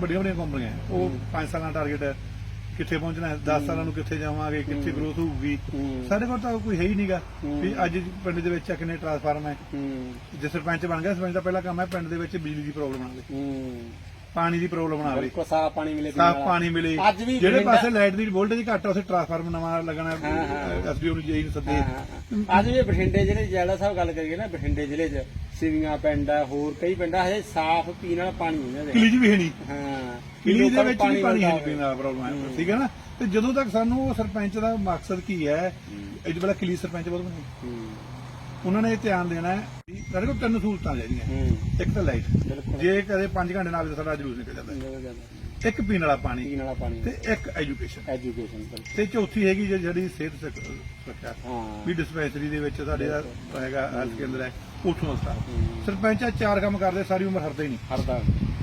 ਵੱਡੀਆਂ ਵੱਡੀਆਂ ਕੰਪਨੀਆਂ ਉਹ 5 ਸਾਲਾਂ ਦਾ ਟਾਰਗੇਟ ਹੈ। ਕਿੱਥੇ ਪਹੁੰਚਣਾ ਹੈ 10 ਸਾਲਾਂ ਨੂੰ ਕਿੱਥੇ ਜਾਵਾਂਗੇ ਕਿੱਥੇ ਗਰੋਥ ਹੋਊਗੀ। ਸਾਡੇ ਕੋਲ ਤਾਂ ਕੋਈ ਹੈ ਹੀ ਨਹੀਂਗਾ। ਵੀ ਅੱਜ ਪਿੰਡ ਦੇ ਵਿੱਚ ਕਿੰਨੇ ਟਰਾਂਸਫਾਰਮ ਹੈ ਜੇ ਸਰਪੰਚ ਬਣ ਗਿਆ ਸਰਪੰਚ ਦਾ ਪਹਿਲਾ ਕੰਮ ਹੈ ਪਿੰਡ ਦੇ ਵਿੱਚ ਬਿਜਲੀ ਦੀ ਪ੍ਰੋਬਲਮ ਆਵੇ ਪਾਣੀ ਦੀ ਪ੍ਰੋਬਲਮ ਆਵੇ ਬਿਲਕੁਲ ਸਾਫ਼ ਪਾਣੀ ਮਿਲੇ ਸਾਫ਼। ਪਾਣੀ ਮਿਲੇ ਅੱਜ ਵੀ ਜਿਹੜੇ ਪਾਸੇ ਲਾਈਟ ਦੀ ਵੋਲਟੇਜ ਘੱਟ ਆ ਉੱਥੇ ਟਰਾਂਸਫਾਰਮ ਨਵਾਂ ਲੱਗਣਾ। ਐਸਡੀਓ ਨੂੰ ਜੇਈ ਨੂੰ ਸੱਦੇ। ਅੱਜ ਵੀ ਬਠਿੰਡੇ ਜ਼ਿਲ੍ਹੇ ਜੈਲਾ ਸਾਹਿਬ ਗੱਲ ਕਰੀਏ ਨਾ ਬਠਿੰਡੇ ਜ਼ਿਲ੍ਹੇ 'ਚ ਸਿਵੀਆਂ ਪਿੰਡ ਆ ਹੋਰ ਕਈ ਪਿੰਡਾਂ ਹਜੇ ਸਾਫ਼ ਪੀਣ ਵਾਲਾ ਪਾਣੀ ਨਹੀਂ ਇਹਨਾਂ ਦੇ ਕਿਲੀ ਵੀ ਹੈ ਨਹੀਂ। ਹਾਂ ਕਿਲੀ ਦੇ ਲੋਕਾਂ ਨੂੰ ਵਿੱਚ ਵੀ ਪਾਣੀ ਮਿਲਦਾ ਹੈ ਪੀਣ ਦਾ ਪ੍ਰੋਬਲਮ ਹੈ ਠੀਕ ਹੈ ਨਾ? ਤੇ ਜਦੋਂ ਤੱਕ ਸਾਨੂੰ ਉਹ ਸਰਪੰਚ ਦਾ ਮਕਸਦ ਕੀ ਹੈ ਇਹ ਜਿਹੜਾ ਕਿਲੀ ਸਰਪੰਚ ਬਹੁਤ ਬਣੇ। ਹੂੰ, ਉਹਨਾਂ ਨੇ ਇਹ ਧਿਆਨ ਦੇਣਾ ਹੈ ਵੀ ਸਾਡੇ ਕੋਲ ਤਿੰਨ ਸਹੂਲਤਾਂ ਚਾਹੀਦੀਆਂ ਹੂੰ। ਇੱਕ ਤਾਂ ਲਾਈਟ। ਬਿਲਕੁਲ। ਜੇ ਕਦੇ 5 ਘੰਟੇ ਨਾਲ ਸਾਡਾ ਜਲੂਸ ਨਿਕਲ ਜਾਂਦਾ। ਮਿਲ ਜਾਂਦਾ। ਹੈ। ਇੱਕ ਪੀਣ ਵਾਲਾ ਪਾਣੀ ਪੀਣ ਵਾਲਾ ਪਾਣੀ। ਤੇ ਇੱਕ ਐਜੂਕੇਸ਼ਨ। ਐਜੂਕੇਸ਼ਨ ਤੇ ਚੌਥੀ ਹੈਗੀ ਜਿਹੜੀ ਜਿਹੜੀ ਸਿਹਤ ਸਕ- ਹਾਂ। ਵੀ ਡਿਸਪੈਂਸਰੀ ਦੇ ਵਿੱਚ ਸਾਡੇ ਦਾ ਹੈਗਾ ਹੈਲਥ ਕੇਂਦਰ ਹੈ ਉੱਥੋਂ ਦਾ ਸਟਾਫ। ਸਰਪੰਚ ਚਾਰ ਕੰਮ ਕਰਦੇ ਸਾਰੀ ਉਮਰ ਹਰਦਾ ਨਹੀਂ। ਹਰਦਾ।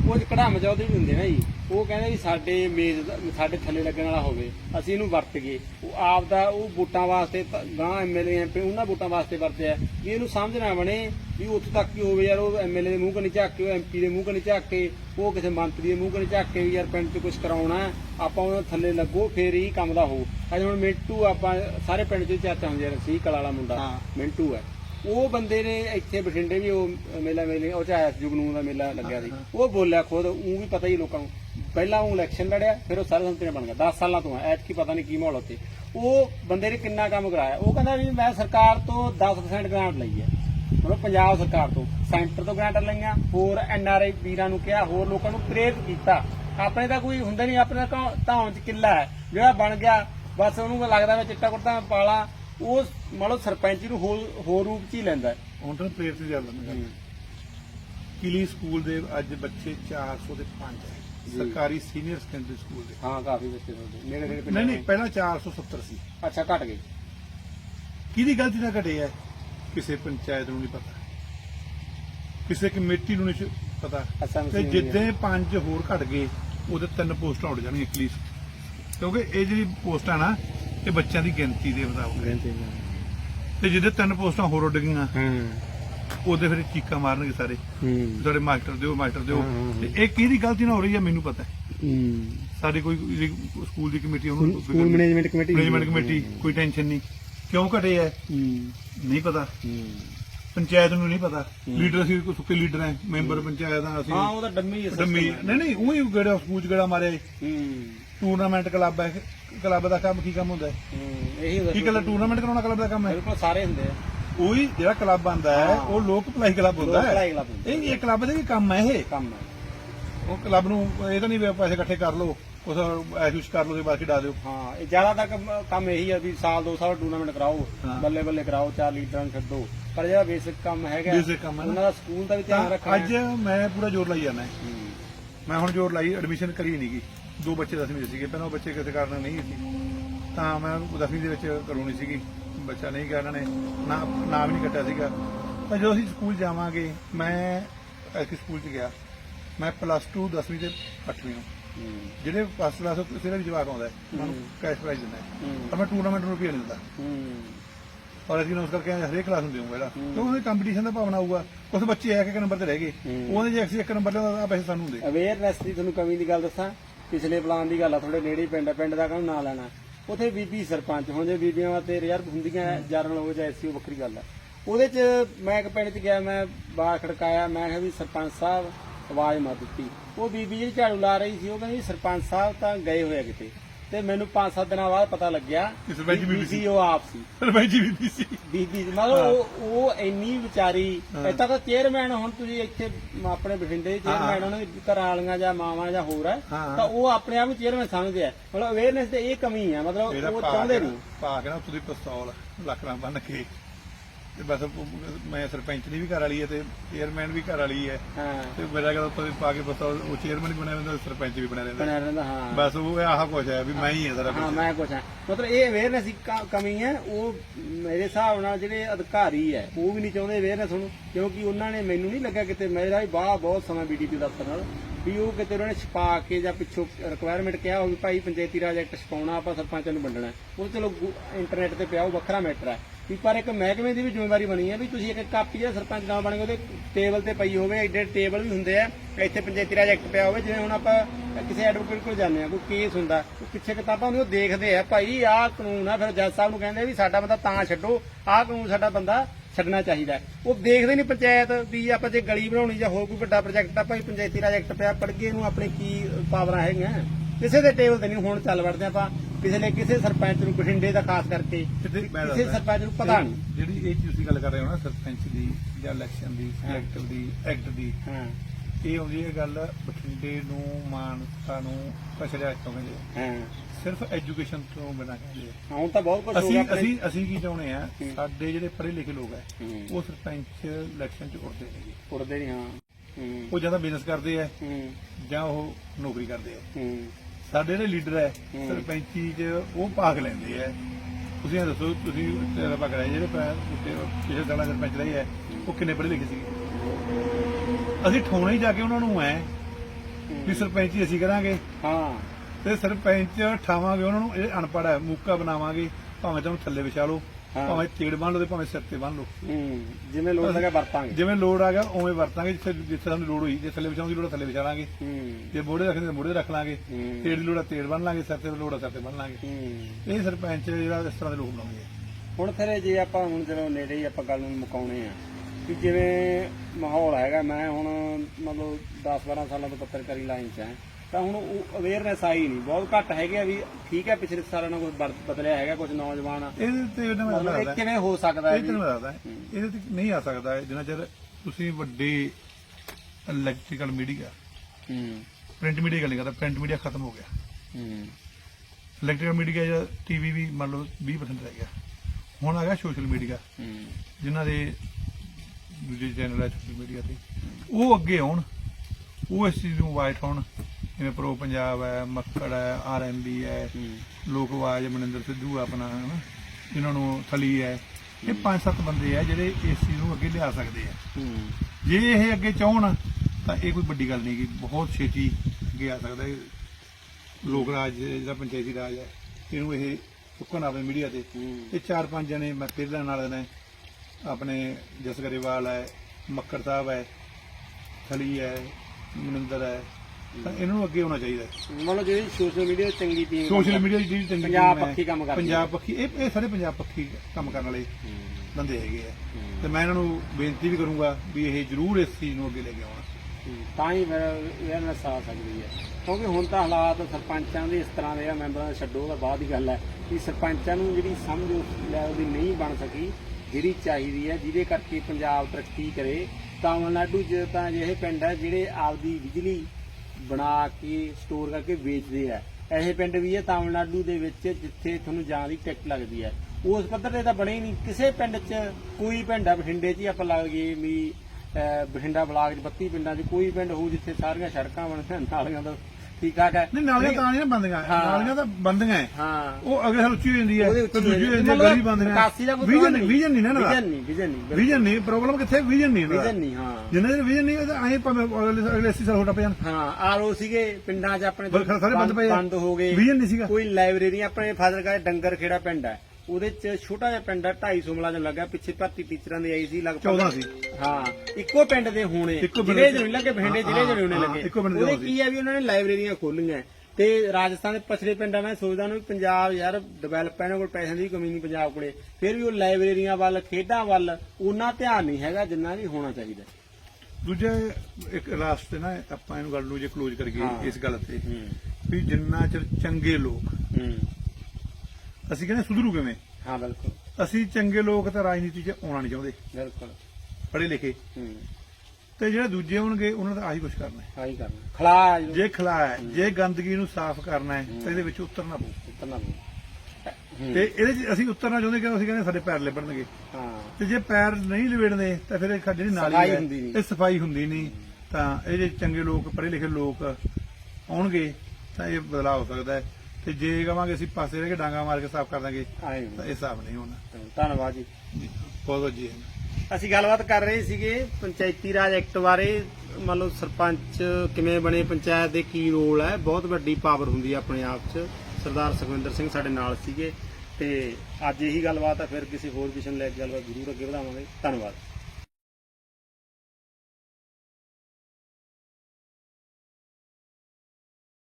ਉਹ ਕਢਾਮ ਚੌਧਰੀ ਵੀ ਹੁੰਦੇ ਨਾ ਜੀ। ਉਹ ਕਹਿੰਦੇ ਵੀ ਸਾਡੇ ਮੇਜ਼ ਦਾ- ਸਾਡੇ ਥੱਲੇ ਲੱਗਣ ਵਾਲਾ ਹੋਵੇ ਅਸੀਂ ਇਹਨੂੰ ਵਰਤ ਗਏ। ਉਹ ਆਪ ਦਾ ਉਹ ਵੋਟਾਂ ਵਾਸਤੇ ਗਾਂ ਐਮਐਲਏ ਐਮਪੀ ਉਹਨਾਂ ਵੋਟਾਂ ਵਾਸਤੇ ਵਰਤਿਆ। ਵੀ ਇਹਨੂੰ ਸਮਝ ਨਾ ਬਣੇ ਵੀ ਉੱਥੇ ਤੱਕ ਹੀ ਹੋਵੇ ਯਾਰ ਉਹ ਐਮਐਲਏ ਦੇ ਮੂੰਹ ਕਨੀ ਝਾਕ ਕੇ ਉਹ ਐਮਪੀ ਦੇ ਮੂੰਹ ਕਨੀ ਝਾਕ ਕੇ ਉਹ ਕਿਸੇ ਮੰਤਰੀ ਦੇ ਮੂੰਹ ਕਨੀ ਝਾਕ ਕੇ ਵੀ ਯਾਰ ਪਿੰਡ 'ਚ ਕੁਝ ਕਰਾਉਣਾ ਹੈ, ਆਪਾਂ ਉਹਨਾਂ ਥੱਲੇ ਲੱਗੋ ਫੇਰ ਹੀ ਕੰਮ ਦਾ ਹੋ। ਅੱਜ ਹੁਣ ਮਿੰਟੂ ਆਪਾਂ ਸਾਰੇ ਪਿੰਡ 'ਚ ਚਰਚਾ ਹੁੰਦੀ ਹੈ ਰਸੀ ਕਲਾ ਵਾਲਾ ਮੁੰਡਾ। ਮਿੰਟੂ ਹੈ। ਉਹ ਬੰਦੇ ਨੇ ਇੱਥੇ ਬਠਿੰਡੇ ਵੀ ਉਹ ਮੇਲਾ ਮੇਲੇ ਉਹ ਚ ਆਇਆ ਸੀ ਜੁਗਨੂ ਦਾ ਮੇਲਾ ਲੱਗਿਆ ਸੀ ਉਹ ਬੋਲਿਆ ਖੁਦ ਉਹ ਵੀ ਪਤਾ ਹੀ ਲੋਕਾਂ ਨੂੰ। ਪਹਿਲਾਂ ਉਹ ਇਲੈਕਸ਼ਨ ਲੜਿਆ ਫਿਰ ਉਹ ਸਾਰੇ ਸੰਤਰੀ ਬਣ ਗਿਆ 10 ਸਾਲਾਂ ਤੋਂ ਐਤ ਕੀ ਪਤਾ ਨਹੀਂ ਕੀ ਮਾਹੌਲ ਉੱਥੇ। ਉਹ ਬੰਦੇ ਨੇ ਕਿੰਨਾ ਕੰਮ ਕਰਾਇਆ। ਉਹ ਕਹਿੰਦਾ ਵੀ ਮੈਂ ਸਰਕਾਰ ਤੋਂ 10% ਗ੍ਰਾਂਟ ਲਈ ਹੈ। ਮਤਲਬ ਪੰਜਾਬ ਸਰਕਾਰ ਤੋਂ। ਸੈਂਟਰ ਤੋਂ ਗ੍ਰਾਂਟ ਲਈਆਂ ਹੋਰ ਐਨਆਰਆਈ ਵੀਰਾਂ ਨੂੰ ਕਿਹਾ ਹੋਰ ਲੋਕਾਂ ਨੂੰ ਪ੍ਰੇਰਿਤ ਕੀਤਾ। ਆਪਣੇ ਤਾਂ ਕੋਈ ਹੁੰਦਾ ਨਹੀਂ ਆਪਣੇ ਤਾਂ ਧੌਣ ਚ ਕਿੱਲਾ ਹੈ। ਜਿਹੜਾ ਬਣ ਗਿਆ ਬਸ ਉਹਨੂੰ ਲੱਗਦਾ ਮੈਂ ਚਿੱਟਾ ਕੁੜਤਾ ਪਾਲਾ। ਉਹ ਮੰਨ ਲਓ ਸਰਪੰਚ ਨੂੰ ਹੋਰ ਹੋਰ ਰੂਪ ਚ ਹੀ ਲੈਂਦਾ। ਤਾਂ ਪਲੇਅਰ ਤੇ ਮੈਂ। ਗੱਲ। ਕਿਲੀ ਸਕੂਲ ਦੇ ਅੱਜ ਬੱਚੇ 400 ਦੇ 5 ਹੈ। ਜੀ। ਸਰਕਾਰੀ ਸੀਨੀਅਰ ਸੈਕੰਡਰੀ ਸਕੂਲ ਦੇ। ਹਾਂ ਕਾਫੀ ਬੱਚੇ ਤੁਹਾਡੇ ਨੇੜੇ ਨੇੜੇ ਨਹੀਂ ਨਹੀਂ ਪਹਿਲਾਂ 470 ਸੀ ਅੱਛਾ ਘਟ ਗਏ। ਕਿਹਦੀ ਗਲਤੀ ਨਾਲ ਘਟੇ ਹੈ ਕਿਸੇ ਪੰਚਾਇਤ ਨੂੰ ਨਹੀਂ ਪਤਾ। ਕਿਸੇ ਕਮੇਟੀ ਨੂੰ ਨਹੀਂ ਪਤਾ। ਤੇ ਜਿੱਦਾਂ ਪੰਜ ਹੋਰ ਘਟ ਗਏ ਉਹਦੇ ਤਿੰਨ ਪੋਸਟਾਂ ਉੱਡ ਜਾਣਗੀਆਂ ਕਲੀਸ ਕਿਉਂਕਿ ਇਹ ਜਿਹੜੀ ਪੋਸਟਾਂ ਨਾ ਇਹ ਬੱਚਿਆਂ ਦੀ ਗਿਣਤੀ ਦੇ ਮੁਤਾਬਕ ਤੇ ਜਿੱਦੇ ਤਿੰਨ ਪੋਸਟਾਂ ਹੋਰ ਉੱਡ ਗਈਆਂ ਹਾਂ। ਉਹਦੇ ਫਿਰ ਚੀਕਾਂ ਮਾਰਨਗੇ ਸਾਰੇ। ਹੂੰ। ਸਾਡੇ ਮਾਸਟਰ ਦਿਓ ਮਾਸਟਰ ਦਿਓ। ਹਾਂ, ਹਾਂ, ਤੇ ਇਹ ਕਿਹਦੀ ਗਲਤੀ ਨਾਲ ਹੋ ਰਹੀ ਹੈ ਮੈਨੂੰ ਪਤਾ ਹੈ। ਹੂੰ। ਸਾਡੀ ਕੋਈ ਜਿਹੜੀ ਸਕੂਲ ਦੀ ਕਮੇਟੀ ਉਹਨੂੰ school management committee. Management committee ਕੋਈ ਟੈਨਸ਼ਨ ਨਹੀਂ। ਕਿਉਂ ਘਟੇ ਹੈ ਹੂੰ। ਨਹੀਂ ਪਤਾ। ਹੂੰ। ਪੰਚਾਇਤ ਨੂੰ ਨਹੀਂ ਪਤਾ। ਲੀਡਰ ਅਸੀਂ ਕੋਈ ਸੁੱਕੇ ਲੀਡਰ ਹੈ। ਮੈਂਬਰ ਪੰਚਾਇਤ ਆ ਅਸੀਂ ਹਾਂ ਉਹਦਾ ਡੰਮੀ ਹੈ ਡੰਮੀ ਨਹੀਂ ਨਹੀਂ ਉਹੀ ਗੇੜਾ ਸਕੂਲ ਚ ਗੇੜਾ ਮਾਰਿਆ ਹੂੰ। ਟੂਰਨਾਮੈਂਟ ਕਲੱਬ ਹੈ ਕਲੱਬ ਦਾ ਕੰਮ ਕੀ ਕੰਮ ਹੁੰਦਾ ਹੈ? ਹੂੰ ਇਹੀ ਹੁੰਦਾ ਕੀ ਟੂਰਨਾਮੈਂਟ ਕਰਾਉਣਾ ਕਲੱਬ ਦਾ ਕੰਮ ਹੈ? ਬਿਲਕੁਲ ਸਾਰੇ ਹੁੰਦੇ ਆ। ਉਹੀ ਜਿਹੜਾ ਕਲੱਬ ਆਂਦਾ ਹੈ ਹਾਂ। ਉਹ ਲੋਕ ਭਲਾਈ ਕਲੱਬ ਹੁੰਦਾ ਹੈ। ਭਲਾਈ club ਹੁੰਦਾ। ਇਹ ਇਹ ਕਲੱਬ ਦਾ ਵੀ ਕੰਮ ਹੈ ਇਹ। ਕੰਮ ਹੈ। ਉਹ ਕਲੱਬ ਨੂੰ ਇਹ ਤਾਂ ਨਹੀਂ ਵੀ ਪੈਸੇ ਇਕੱਠੇ ਕਰ ਲਓ ਉਸ ਐਸ਼ੂਸ਼ ਕਰ ਲਓ ਤੇ ਬਾਕੀ ਡਾ ਦਿਓ। ਹਾਂ ਇਹ ਜ਼ਿਆਦਾ ਤੱਕ ਕੰਮ ਇਹੀ ਆ ਵੀ ਸਾਲ ਦੋ ਸਾਲ ਟੂਰਨਾਮੈਂਟ ਕਰਾਓ ਹਾਂ। ਬੱਲੇ ਬੱਲੇ ਕਰਾਓ ਚਾਰ ਲੀਡਰਾਂ ਨੂੰ ਛੱਡੋ। ਪਰ ਜਿਹੜਾ ਬੇਸਿਕ ਕੰਮ ਹੈਗਾ Basic ਕੰਮ ਹੈ। ਉਹਨਾਂ ਦਾ ਸਕੂਲ ਦਾ ਵੀ ਧਿਆਨ ਰੱਖਣਾ ਅੱਜ ਮੈਂ ਪੂਰਾ ਜ਼ੋਰ ਲਾਈ ਜਾਂਦਾ ਹੂੰ। ਮੈਂ ਹੁਣ ਜ਼ੋਰ ਲਾਈ ਐਡਮਿਸ਼ਨ ਕਰੀ ਨਹੀਂ ਗਈ ਦੋ ਬੱਚੇ ਦਸਵੀਂ ਦੇ ਸੀਗੇ ਪਹਿਲਾਂ ਉਹ ਬੱਚੇ ਕਿਸੇ ਕਾਰਨ ਨਹੀਂ ਸੀ। ਤਾਂ ਮੈਂ ਦਸਵੀਂ ਦੇ ਵਿੱਚ ਕਰਾਉਣੀ ਸੀਗੀ। ਬੱਚਾ ਨਹੀਂ ਗਿਆ ਇਹਨਾਂ ਨੇ ਨਾ ਨਾ ਵੀ ਨਹੀਂ ਕੱਟਿਆ ਸੀਗਾ। ਤਾਂ ਜਦੋਂ ਅਸੀਂ ਸਕੂਲ ਜਾਵਾਂਗੇ ਮੈਂ ਐਸੀ ਸਕੂਲ 'ਚ ਗਿਆ। ਮੈਂ ਪਲੱਸ 2 ਦਸਵੀਂ ਤੇ 8ਵੀਂ ਨੂੰ। ਜਿਹੜੇ ਫਸਟ ਕਲਾਸ ਤੋਂ ਕਿਸੇ ਦਾ ਵੀ ਜਵਾਬ ਆਉਂਦਾ ਉਹਨੂੰ ਕੈਸ਼ ਪ੍ਰਾਈਜ਼ ਦਿੰਦਾ। ਤਾਂ ਮੈਂ ਟੂਰਨਾਮੈਂਟ ਨੂੰ ਰੁਪਈਆ ਨਹੀਂ ਦਿੰਦਾ। ਔਰ ਅਸੀਂ ਉਸ ਕਰਕੇ ਹਰੇਕ ਕਲਾਸ ਨੂੰ ਦੇਵਾਂਗਾ ਇਹਦਾ। ਕਿਉਂਕਿ ਉਹਦੇ ਕੰਪੀਟੀਸ਼ਨ ਦਾ ਭਾਵਨਾ ਆਊਗਾ। ਕੁਝ ਬੱਚੇ ਇੱਕ ਇੱਕ ਨੰਬਰ ਤੇ ਰਹਿ ਗਏ। ਉਹਦੇ ਜੇ ਅਸੀਂ ਇੱਕ ਨੰਬਰ ਤੇ ਆ ਪੈਸੇ ਸਾਨੂੰ ਦੇ। ਅਵੇਅਰਨੈਸ ਦੀ ਤੁਹਾਨੂੰ ਕਮੀ ਦੀ ਗੱਲ ਦੱਸਾਂ। ਪਿਛਲੇ ਪਲਾਨ ਦੀ ਗੱਲ ਆ, ਤੁਹਾਡੇ ਨੇੜੇ ਹੀ ਪਿੰਡ ਆ, ਪਿੰਡ ਦਾ ਕੰਮ ਨਾ ਲੈਣਾ? ਉਥੇ ਬੀਬੀ ਸਰਪੰਚ, ਹੁਣ ਜੇ ਬੀਬੀਆਂ ਵਾਸਤੇ ਰਿਜ਼ਰਵ ਹੁੰਦੀਆਂ ਜਰਨਲ ਹੋ ਜਾਂ ਐਸਸੀ ਵੱਖਰੀ ਗੱਲ ਆ। ਉਹਦੇ ਚ ਮੈਂ ਇੱਕ ਪਿੰਡ ਚ ਗਿਆ, ਮੈਂ ਬਾਹਰ ਖੜਕਾਇਆ, ਮੈਂ ਕਿਹਾ ਵੀ ਸਰਪੰਚ ਸਾਹਿਬ, ਆਵਾਜ਼ ਮਾਰ ਦਿੱਤੀ। ਉਹ ਬੀਬੀ ਜਿਹੜੀ ਝਾੜੂ ਲਾ ਰਹੀ ਸੀ, ਉਹ ਕਹਿੰਦੀ ਵੀ ਸਰਪੰਚ ਸਾਹਿਬ ਤਾਂ ਗਏ ਹੋਏ ਆ ਕਿਤੇ। ਤੇ ਮੈਨੂੰ 5-7 ਦਿਨਾਂ ਬਾਅਦ ਪਤਾ ਲੱਗਿਆ ਕਿ ਸਰਪੰਚ ਬੀਬੀ ਸੀ। ਉਹ ਆਪ ਸੀ। ਸਰਪੰਚ ਵੀ ਬੀਬੀ ਸੀ। ਮਤਲਬ ਉਹ ਉਹ ਇੰਨੀ ਵਿਚਾਰੀ ਇੱਥੇ ਤਾਂ ਚੇਅਰਮੈਨ ਹੁਣ ਤੁਸੀਂ ਇੱਥੇ ਆਪਣੇ ਬਠਿੰਡੇ ਦੇ ਚੇਅਰਮੈਨ ਉਹਨਾਂ ਦੀ ਘਰਾਂ ਵਾਲੀਆਂ ਜਾਂ ਮਾਵਾਂ ਜਾਂ ਹੋਰ ਹੈ ਹਾਂ। ਤਾਂ ਉਹ ਆਪਣੇ ਆਪ ਨੂੰ ਚੇਅਰਮੈਨ ਸਮਝਦੇ ਆ। ਮਤਲਬ ਅਵੇਅਰਨੈਸ ਤੇ ਇਹ ਕਮੀ ਹੈ ਮਤਲਬ ਉਹ ਭਾਗ ਚਾਹੁੰਦੇ ਨਹੀਂ। ਭਾਗ ਨਾ ਤੁਸੀਂ ਪਿਸਤੌਲ ਲੱਕੜਾਂ ਬੰਨ ਕੇ ਤੇ ਬਸ ਮੈਂ ਸਰਪੰਚ ਦੀ ਵੀ ਘਰ ਵਾਲੀ ਹੈ ਤੇ ਚੇਅਰਮੈਨ ਵੀ ਘਰ ਵਾਲੀ ਹੈ। ਹਾਂ। ਤੇ ਮੇਰਾ ਕਹਿੰਦਾ ਤੁਸੀਂ ਪਾ ਕੇ ਪਿਸਤੌਲ ਉਹ ਚੇਅਰਮੈਨ ਵੀ ਬਣਿਆ ਰਹਿੰਦਾ ਸਰਪੰਚ ਵੀ ਬਣਿਆ ਰਹਿੰਦਾ। ਬਣਿਆ ਰਹਿੰਦਾ ਹਾਂ। ਬਸ ਉਹ ਆਹ ਕੁਛ ਹੈ ਵੀ ਮੈਂ ਹੀ ਹਾਂ ਸਾਰਾ ਹਾਂ ਮੈਂ ਕੁਛ ਹਾਂ। ਮਤਲਬ ਇਹ ਅਵੇਅਰਨੈਸ ਦੀ ਕਮੀ ਹੈ ਉਹ ਮੇਰੇ ਹਿਸਾਬ ਨਾਲ ਜਿਹੜੇ ਅਧਿਕਾਰੀ ਹੈ ਉਹ ਵੀ ਨਹੀਂ ਚਾਹੁੰਦੇ ਅਵੇਅਰਨੈਸ ਨੂੰ ਕਿਉਂਕਿ ਉਹਨਾਂ ਨੇ ਮੈਨੂੰ ਨਹੀਂ ਲੱਗਾ ਕਿਤੇ ਮੇਰਾ ਵੀ ਬਾਹ ਬਹੁਤ ਸਮਾਂ ਬੀਡੀਪੀ ਦਫ਼ਤਰ ਨਾਲ ਵੀ ਉਹ ਕਿਤੇ ਉਹਨਾਂ ਨੇ ਛਪਾ ਕੇ ਜਾਂ ਪਿੱਛੋਂ ਰਿਕੁਆਇਰਮੈਂਟ ਕਿਹਾ ਹੋਵੇ ਭਾਈ ਪੰਚਾਇਤੀ ਰਾਜ ਐਕਟ ਛਪਾਉਣਾ ਆਪਾਂ ਸਰਪੰਚਾਂ ਨੂੰ ਵੰਡਣਾ। ਹੈ। ਉਹ ਚਲੋ ਇੰਟਰਨੈਟ ਤੇ ਪਿਆ ਉਹ ਵੱਖਰਾ ਮੈਟਰ ਹੈ। ਵੀ ਪਰ ਇੱਕ ਮਹਿਕਮੇ ਦੀ ਵੀ ਜ਼ਿੰਮੇਵਾਰੀ ਬਣੀ ਹੈ ਵੀ ਤੁਸੀਂ ਇੱਕ ਕਾਪੀ ਜਿਹੜਾ ਸਰਪੰਚ ਨਾਲ ਬਣ ਉਹਦੇ ਟੇਬਲ ਤੇ ਪਈ ਹੋਵੇ, ਐਡੇ ਟੇਬਲ ਵੀ ਹੁੰਦੇ ਆ, ਇੱਥੇ ਪੰਚਾਇਤੀ ਰਾਜ ਐਕਟ ਪਿਆ ਹੋਵੇ, ਜਿਵੇਂ ਹੁਣ ਆਪਾਂ ਕਿਸੇ ਐਡਵੋਕੇਟ ਕੋਲ ਜਾਂਦੇ ਆ, ਕੋਈ ਕੇਸ ਹੁੰਦਾ ਪਿੱਛੇ ਕਿਤਾਬਾਂ ਹੁੰਦੀਆਂ, ਉਹ ਦੇਖਦੇ ਆ, ਭਾਈ ਆਹ ਕਾਨੂੰਨ ਆ, ਫਿਰ ਜੱਜ ਸਾਹਿਬ ਨੂੰ ਕਹਿੰਦੇ ਵੀ ਸਾਡਾ ਬੰਦਾ ਤਾਂ ਛੱਡੋ, ਆਹ ਕਾਨੂੰਨ ਸਾਡਾ ਬੰਦਾ ਛੱਡਣਾ ਚਾਹੀਦਾ ਉਹ ਦੇਖਦੇ ਨਹੀਂ ਪੰਚਾਇਤ ਵੀ ਆਪਾਂ ਜੇ ਗਲੀ ਬਣਾਉਣੀ ਜਾਂ ਹੋਰ ਕੋਈ ਵੱਡਾ ਪ੍ਰੋਜੈਕਟ ਆ, ਭਾਈ ਪੰਚਾਇਤੀ ਰਾਜ ਐਕਟ ਪਿਆ ਪੜ ਨੂੰ ਆਪਣੇ ਕੀ ਪਾਵਰਾਂ ਹੈਗੀਆਂ। ਕਿਸੇ ਦੇ ਟੇਬਲ ਤੇ ਨਹੀਂ, ਹੁਣ ਚੱਲ ਵੜਦੇ ਆਪਾਂ। ਪਿਛਲੇ ਕਿਸੇ ਸਰਪੰਚ ਨੂੰ ਬਠਿੰਡੇ ਦਾ ਖਾਸ ਕਰਕੇ ਕਿਸੇ। ਸਰਪੰਚ ਨੂੰ ਪਤਾ ਨਹੀਂ ਜਿਹੜੀ ਇਹ ਚੀਜ਼ ਤੁਸੀਂ ਗੱਲ ਕਰ ਰਹੇ ਹੋ ਨਾ ਸਰਪੰਚ ਦੀ ਜਾਂ ਇਲੈਕਸ਼ਨ ਦੀ ਇਲੈਕਟਿਵ ਦੀ ਐਕਟ ਦੀ ਹਾਂ ਇਹ ਆਉਂਦੀ ਹੈ ਗੱਲ ਬਠਿੰਡੇ ਨੂੰ ਮਾਨਸਾ ਨੂੰ ਪਛੜਿਆ ਕਹਿੰਦੇ ਆ। ਹਾਂ ਸਿਰਫ ਐਜੂਕੇਸ਼ਨ ਤੋਂ ਬਿਨਾਂ ਕਹਿੰਦੇ ਆ। ਹੁਣ ਤਾਂ ਬਹੁਤ ਕੁਝ ਹੋ ਅਸੀਂ ਅਸੀਂ ਅਸੀਂ ਕੀ ਚਾਹੁੰਦੇ ਆ ਹੂੰ। ਸਾਡੇ ਜਿਹੜੇ ਪੜ੍ਹੇ ਲਿਖੇ ਲੋਕ ਹੈ ਹੂੰ। ਉਹ ਸਰਪੰਚ ਇਲੈਕਸ਼ਨ 'ਚ ਉੱਠਦੇ ਨੇ ਉੜਦੇ ਨਹੀਂ ਹਾਂ ਹੂੰ ਉਹ ਜਾਂ ਤਾਂ ਬਿਜ਼ਨਸ ਕਰਦੇ ਆ ਹੂੰ ਜਾਂ ਉਹ ਨੌਕਰੀ ਕਰਦੇ ਆ ਹੂੰ ਸਾਡੇ ਜਿਹੜੇ ਲੀਡਰ ਹੈ। ਸਰਪੰਚੀ 'ਚ ਉਹ ਭਾਗ ਲੈਂਦੇ ਆ ਤੁਸੀਂ ਇਹ ਦੱਸੋ ਤੁਸੀਂ ਤੇਰਾ ਭਾਗ ਰਹੇ ਜਿਹੜੇ ਉੱਤੇ ਪਿਛਲੇ ਸਾਲਾਂ ਸਰਪੰਚ ਰਹੇ ਹੈ ਉਹ ਕਿੰਨੇ ਪੜ੍ਹੇ ਲਿਖੇ ਸੀ ਅਸੀਂ ਠਾਉਣੇ ਹੀ ਜਾ ਕੇ ਉਹਨਾਂ ਨੂੰ ਐ ਵੀ ਸਰਪੰਚੀ ਅਸੀਂ ਕਰਾਂਗੇ। ਹਾਂ। ਤੇ ਸਰਪੰਚ ਠਾਵਾਂਗੇ ਉਹਨਾਂ ਨੂੰ ਇਹ ਅਨਪੜ੍ਹ ਹੈ ਮੂਕਾ ਬਣਾਵਾਂਗੇ ਭਾਵੇਂ ਤੁਹਾਨੂੰ ਥੱਲੇ ਵਿਛਾ ਲਓ। ਭਾਵੇਂ ਤੇੜ ਬੰਨ ਲਓ ਤੇ ਭਾਵੇਂ ਸਿਰ ਤੇ ਬੰਨ ਲਓ। ਹੂੰ ਜਿਵੇਂ ਲੋੜ ਲੱਗਾ ਵਰਤਾਂਗੇ। ਜਿਵੇਂ ਲੋੜ ਆ ਗਿਆ ਉਵੇਂ ਵਰਤਾਂਗੇ ਜਿੱਥੇ ਜਿੱਥੇ ਸਾਨੂੰ ਲੋੜ ਹੋਈ ਜੇ ਥੱਲੇ ਵਿਛਾਉਣ ਦੀ ਲੋੜ ਆ, ਥੱਲੇ ਵਿਛਾ ਲਾਂਗੇ ਹੂੰ। ਜੇ ਮੋੜੇ ਰੱਖਦੇ ਤਾਂ ਮੋੜੇ ਰੱਖ ਲਾਂਗੇ। ਹੂੰ। ਤੇੜ ਦੀ ਲੋੜ ਆ ਤੇੜ ਬੰਨ ਲਾਂਗੇ ਸਿਰ ਤੇ ਲੋੜ ਆ ਸਿਰ ਤੇ ਬੰਨ ਲਾਂਗੇ। ਹੂੰ। ਇਹ ਸਰਪੰਚ ਜਿਹੜਾ ਇਸ ਤਰ੍ਹਾਂ ਦੇ ਲੋਕ ਬਣਾਉਂਦੇ ਆ। ਹੁਣ ਫਿਰ ਜੇ ਆਪਾਂ ਹੁਣ ਜਦੋਂ ਨੇੜੇ ਹੀ ਆਪਾਂ ਗੱਲ ਨੂੰ ਮੁਕਾਉਣੇ ਆ ਕਿ ਜਿਵੇਂ ਮਾਹੌਲ ਹੈਗਾ ਮੈਂ ਹੁਣ ਮਤਲਬ 10 12 ਸਾਲਾਂ ਤੋਂ ਪੱਤਰਕਾਰੀ ਲਾਈਨ 'ਚ ਹਾਂ। ਤਾਂ ਹੁਣ ਉਹ ਅਵੇਅਰਨੈਸ ਆਈ ਨਹੀਂ। ਬਹੁਤ ਘੱਟ ਹੈਗੇ ਆ ਵੀ ਠੀਕ ਹੈ ਪਿਛਲੇ ਸਾਲਾਂ ਨਾਲ ਕੁਝ ਬਦ- ਬਦਲਿਆ ਹੈਗਾ ਕੁਝ ਨੌਜਵਾਨ। ਇਹਦੇ ਤੇ ਇਹਨਾਂ ਮੈਂ ਮਤਲਬ ਇਹ ਕਿਵੇਂ ਹੋ ਸਕਦਾ ਹੈ ਇਹ ਮੈਂ ਦੱਸਦਾ ਇਹਦੇ ਤੇ ਨਹੀਂ ਆ ਸਕਦਾ ਜਿੰਨਾ ਚਿਰ ਤੁਸੀਂ ਵੱਡੇ ਇਲੈਕਟ੍ਰੀਕਲ ਮੀਡੀਆ ਹੂੰ। ਪ੍ਰਿੰਟ ਮੀਡੀਆ ਗੱਲ ਨਹੀਂ ਕਰਦਾ ਪ੍ਰਿੰਟ ਮੀਡੀਆ ਖਤਮ ਹੋ ਗਿਆ। ਹੂੰ। ਇਲੈਕਟ੍ਰੀਕਲ ਮੀਡੀਆ ਜਾਂ ਟੀਵੀ ਵੀ ਮੰਨ ਲਓ 20% ਰਹਿ ਗਿਆ। ਹੁਣ ਆ ਗਿਆ ਸੋਸ਼ਲ ਮੀਡੀਆ ਹੂੰ। ਜਿਨ੍ਹਾਂ ਦੇ ਦੂਜੇ ਚੈਨਲ ਹੈ ਸੋਸ਼ਲ ਮੀਡੀਆ ਤੇ। ਉਹ ਅੱਗੇ ਆਉਣ ਉਹ ਇਸ ਚੀਜ਼ ਨੂੰ ਵਾਈਟ ਹੋਣ। ਜਿਵੇਂ ਪ੍ਰੋ ਪੰਜਾਬ ਹੈ ਮੱਕੜ ਹੈ ਆਰਐਮਬੀ ਹੈ ਹੂੰ। ਲੋਕ ਆਵਾਜ਼ ਮਨਿੰਦਰ ਸਿੱਧੂ ਆਪਣਾ ਹਨਾ ਜਿਨ੍ਹਾਂ ਨੂੰ ਥਲੀ ਹੈ। ਇਹ ਪੰਜ ਸੱਤ ਬੰਦੇ ਆ ਜਿਹੜੇ ਇਸ ਚੀਜ਼ ਨੂੰ ਅੱਗੇ ਲਿਆ ਸਕਦੇ ਆ। ਹੂੰ। ਜੇ ਇਹ ਅੱਗੇ ਚਾਹਣ ਤਾਂ ਇਹ ਕੋਈ ਵੱਡੀ ਗੱਲ ਨਹੀਂ ਕਿ ਬਹੁਤ ਛੇਤੀ ਅੱਗੇ ਆ ਸਕਦਾ ਹੈ। ਲੋਕ ਰਾਜ ਜਿਹੜਾ ਪੰਚਾਇਤੀ ਰਾਜ ਹੈ ਇਹਨੂੰ ਇਹ ਚੁੱਕਣ ਆਪਣੇ ਮੀਡੀਆ ਤੇ। ਹੂੰ। ਇਹ ਚਾਰ ਪੰਜ ਜਣੇ ਮੈਂ ਤੇਲਾਂ ਨਾਲ ਨੇ ਆਪਣੇ ਜਸ ਗਰੇਵਾਲ ਹੈ ਮੱਕੜ ਸਾਹਿਬ ਹੈ ਥਲੀ ਹੈ ਮਨਿੰਦਰ ਹੈ ਤਾਂ ਇਹਨਾਂ ਨੂੰ ਅੱਗੇ ਆਉਣਾ ਚਾਹੀਦਾ ਹੈ। ਮਤਲਬ ਜਿਹੜੀ ਸੋਸ਼ਲ ਮੀਡੀਆ ਚੰਗੀ ਟੀਮ ਸੋਸ਼ਲ ਮੀਡੀਆ ਦੀ ਜਿਹੜੀ ਚੰਗੀ ਪੰਜਾਬ ਹੈ, ਪੱਖੀ ਕੰਮ ਕਰਦੀ ਪੰਜਾਬ ਪੱਖੀ ਇਹ ਇਹ ਸਾਰੇ ਪੰਜਾਬ ਪੱਖੀ ਕੰਮ ਕਰਨ ਵਾਲੇ ਬੰਦੇ ਹੈਗੇ ਆ। ਤੇ ਮੈਂ ਇਹਨਾਂ ਨੂੰ ਬੇਨਤੀ ਵੀ ਕਰੂੰਗਾ ਵੀ ਇਹ ਜ਼ਰੂਰ ਇਸ ਚੀਜ਼ ਨੂੰ ਅੱਗੇ ਲੈ ਕੇ ਆਉਣ। ਤਾਂ ਹੀ ਫਿਰ ਅਵੇਅਰਨੈਸ ਆ ਸਕਦੀ ਹੈ ਕਿਉਂਕਿ ਹੁਣ ਤਾਂ ਹਾਲਾਤ ਸਰਪੰਚਾਂ ਦੇ ਇਸ ਤਰ੍ਹਾਂ ਦੇ ਆ ਮੈਂਬਰਾਂ ਦੇ ਛੱਡੋ ਤਾਂ ਬਾਅਦ ਦੀ ਗੱਲ ਹੈ ਕਿ ਸਰਪੰਚਾਂ ਨੂੰ ਜਿਹੜੀ ਸਮਝ ਉਸ ਲੈਵਲ ਦੀ ਨਹੀਂ ਬਣ ਸਕੀ ਜਿਹੜੀ ਚਾਹੀਦੀ ਹੈ ਜਿਹਦੇ ਕਰਕੇ ਪੰਜਾਬ ਤਰੱਕੀ ਕਰੇ ਤਾਮਿਲਨਾਡੂ 'ਚ ਤਾਂ ਅਜਿਹੇ ਪਿੰਡ ਹੈ ਜਿਹੜੇ ਆਪਦੀ ਬਿਜਲੀ ਬਣਾ ਕੇ ਸਟੋਰ ਕਰਕੇ ਵੇਚਦੇ ਆ। ਇਹ ਪਿੰਡ ਵੀ ਹੈ, ਤਾਮਿਲਨਾਡੂ ਦੇ ਵਿੱਚ, ਜਿੱਥੇ ਤੁਹਾਨੂੰ ਜਾਣ ਦੀ ਟਿਕਟ ਲੱਗਦੀ ਹੈ। ਉਸ ਪੱਧਰ ਤੇ ਤਾਂ ਬਣੇ ਹੀ ਨਹੀਂ। ਕਿਸੇ ਪਿੰਡ 'ਚ ਕੋਈ ਪਿੰਡ ਆ ਬਠਿੰਡੇ 'ਚ ਹੀ ਆਪਾਂ ਲੱਗ ਗਏ ਵੀ ਬਠਿੰਡਾ ਬਲਾਕ 'ਚ 32 ਪਿੰਡਾਂ 'ਚ ਕੋਈ ਪਿੰਡ ਹੋਊ ਜਿੱਥੇ ਸਾਰੀਆਂ ਸੜਕਾਂ ਬਣੀਆਂ ਨਾਲੀਆਂ ਦਾ ਠੀਕ ਠਾਕ ਹੈ। ਨਹੀਂ ਨਾਲੀਆਂ ਤਾਂ ਨਹੀਂ ਨਾ ਬੰਦੀਆਂ ਹਾਂ। ਨਾਲੀਆਂ ਤਾਂ ਬੰਦੀਆਂ ਹੈ ਹਾਂ। ਉਹ ਅਗਲੇ ਸਾਲ ਉੱਚੀ ਹੋ ਜਾਂਦੀ ਹੈ ਉਹਦੇ ਤੇ ਉੱਚੀ ਦੂਜੀ ਹੋ ਜਾਂਦੀ ਹੈ ਮਤਲਬ ਗਲੀ ਬੰਦੀਆਂ। ਨਿਕਾਸੀ ਦਾ ਕੋਈ ਵਿਜ਼ਨ ਪ੍ਰਬੰਧ ਵਿਜ਼ਨ ਨਹੀਂ ਨਾ ਇਹਨਾਂ ਵਿਜ਼ਨ ਦਾ ਨਹੀਂ ਵਿਜ਼ਨ ਨਹੀਂ ਵਿਜ਼ਨ ਨਹੀਂ ਪ੍ਰੋਬਲਮ ਕਿੱਥੇ ਵਿਜ਼ਨ ਨਹੀਂ ਇਹਨਾਂ ਦਾ ਵਿਜ਼ਨ ਨਹੀਂ ਹਾਂ। ਜਿੰਨਾ ਚਿਰ ਵਿਜ਼ਨ ਨਹੀਂ ਉਹਦਾ ਐਂ ਭਾਵੇਂ ਅਗਲੇ ਅਗਲੇ 80 ਸਾਲ ਹੋਟਾ ਪੈ ਜਾਣ। ਹਾਂ ਆਰਓ ਸੀਗੇ ਪਿੰਡਾਂ 'ਚ ਆਪਣੇ ਸਾਰੇ ਬੰਦ ਪਏ ਆ। ਬੰਦ ਹੋ ਗਏ। ਵਿਜ਼ਨ ਨਹੀਂ ਸੀਗਾ। ਕੋਈ ਲਾਇਬ੍ਰੇਰੀ ਆਪਣੇ ਫਾਜ਼ਿਲਕਾ ਦੇ ਡੰਗਰ ਖੇੜਾ ਪਿੰਡ ਹੈ। ਉਹਦੇ 'ਚ ਛੋਟਾ ਜਿਹਾ ਪਿੰਡ ਹੈ 250 ਮੁਲਾਜ਼ਮ ਲੱਗਾ ਪਿੱਛੇ ਭਰਤੀ ਟੀਚਰਾਂ ਦੇ ਆਈ ਸੀ ਲਗਭਗ 14 ਸੀ। ਹਾਂ ਇੱਕੋ ਪਿੰਡ ਦੇ ਹੋਣੇ ਇੱਕੋ ਪਿੰਡ ਜ਼ਿਲ੍ਹੇ ਦੇ- ਚ ਨਹੀਂ ਲੱਗੇ ਬਠਿੰਡੇ ਜ਼ਿਲ੍ਹੇ ਨਹੀਂ ਹੋਣੇ ਲੱਗੇ। ਇੱਕੋ ਪਿੰਡ ਦੇ ਉਹਦੇ ਕੀ ਹੈ ਵੀ ਉਹਨਾਂ ਨੇ ਲਾਇਬ੍ਰੇਰੀਆਂ ਖੋਲੀਆਂ ਤੇ ਰਾਜਸਥਾਨ ਦੇ ਪਛੜੇ ਪਿੰਡਾਂ ਮੈਂ ਸੋਚਦਾ ਨੂੰ ਪੰਜਾਬ ਯਾਰ ਡਿਵੈਲਪ ਇਹਨਾਂ ਕੋਲ ਪੈਸਿਆਂ ਦੀ ਕਮੀ ਨਹੀਂ ਪੰਜਾਬ ਕੋਲੇ। ਫਿਰ ਵੀ ਉਹ ਲਾਇਬ੍ਰੇਰੀਆਂ ਵੱਲ ਖੇਡਾਂ ਵੱਲ ਉਹਨਾਂ ਧਿਆਨ ਨਹੀਂ ਹੈਗਾ ਜਿੰਨਾ ਵੀ ਹੋਣਾ ਚਾਹੀਦਾ। ਦੂਜਾ ਇੱਕ ਲਾਸਟ ਤੇ ਨਾ ਆਪਾਂ ਇਹਨੂੰ ਗੱਲ ਨੂੰ ਜੇ ਕਲੋਜ਼। ਕਰੀਏ ਇਸ ਗੱਲ ਤੇ ਵੀ ਜਿੰਨਾ ਚਿਰ ਚੰਗੇ ਲੋਕ ਅਸੀਂ ਕਹਿੰਦੇ ਸੁਧਰੂ ਕਿਵੇਂ? ਹਾਂ ਬਿਲਕੁਲ। ਅਸੀਂ ਚੰਗੇ ਲੋਕ ਤਾਂ ਰਾਜਨੀਤੀ 'ਚ ਆਉਣਾ ਨਹੀਂ ਚਾਹੁੰਦੇ। ਬਿਲਕੁਲ। ਪੜ੍ਹੇ ਲਿਖੇ। ਹੂੰ। ਤੇ ਜਿਹੜੇ ਦੂਜੇ ਹੋਣਗੇ ਉਹਨਾਂ ਦਾ ਆਹੀ ਕੁਝ ਕਰਨਾ ਹੈ। ਆਹੀ ਕਰਨਾ ਖਲਾ ਜੇ। ਖਲਾ ਹੈ ਜੇ ਗੰਦਗੀ ਨੂੰ ਸਾਫ਼ ਕਰਨਾ ਹੈ ਤਾਂ ਇਹਦੇ ਵਿੱਚ ਉਤਰਨਾ ਪਊ। ਉਤਰਨਾ ਪਊ। ਤੇ ਇਹਦੇ 'ਚ ਅਸੀਂ ਉਤਰਨਾ ਚਾਹੁੰਦੇ ਕਿ ਅਸੀਂ ਕਹਿੰਦੇ ਸਾਡੇ ਪੈਰ ਲਿਬੜਨਗੇ। ਹਾਂ। ਤੇ ਜੇ ਪੈਰ ਨਹੀਂ ਲਿਬੜਦੇ ਤਾਂ ਫਿਰ ਇਹ ਜਿਹੜੀ ਨਾਲੀ ਸਫ਼ਾਈ ਹੈ। ਹੁੰਦੀ ਨਹੀਂ। ਇਹ ਸਫ਼ਾਈ ਹੁੰਦੀ ਨਹੀਂ। ਤਾਂ ਇਹ ਜੇ ਚੰਗੇ ਲੋਕ ਪੜ੍ਹੇ ਲਿਖੇ ਲੋਕ ਆਉਣਗੇ ਤਾਂ ਇਹ ਬਦਲਾਅ ਹੋ ਸਕਦਾ ਹੈ। ਤੇ ਜੇ ਕਵਾਂਗੇ ਅਸੀਂ ਪਾਸੇ ਰਹਿ ਕੇ ਡਾਂਗਾ ਮਾਰ ਕੇ ਸਾਫ਼ ਕਰ ਦਾਂਗੇ ਆਏ ਤਾਂ ਇਹ ਸਾਫ਼ ਨਹੀਂ ਹੋਣਾ। ਧੰਨਵਾਦ ਜੀ। ਜੀ ਬਹੁਤ ਬਹੁਤ ਜੀ ਅਸੀਂ ਗੱਲਬਾਤ ਕਰ ਰਹੇ ਸੀਗੇ ਪੰਚਾਇਤੀ ਰਾਜ ਐਕਟ ਬਾਰੇ। ਮੰਨ ਲਓ ਸਰਪੰਚ ਕਿਵੇਂ ਬਣੇ ਪੰਚਾਇਤ ਦੇ ਕੀ ਰੋਲ ਹੈ? ਬਹੁਤ ਵੱਡੀ ਪਾਵਰ ਹੁੰਦੀ ਹੈ ਆਪਣੇ ਆਪ 'ਚ। ਸਰਦਾਰ ਸੁਖਵਿੰਦਰ ਸਿੰਘ ਸਾਡੇ ਨਾਲ ਸੀਗੇ। ਤੇ ਅੱਜ ਇਹੀ ਗੱਲਬਾਤ ਹੈ ਫਿਰ ਕਿਸੇ ਹੋਰ ਵਿਸ਼ੇ ਨੂੰ ਲੈ ਕੇ ਗੱਲਬਾਤ ਜ਼ਰੂਰ ਅੱਗੇ ਵਧਾਵਾਂਗੇ। ਧੰਨਵਾਦ।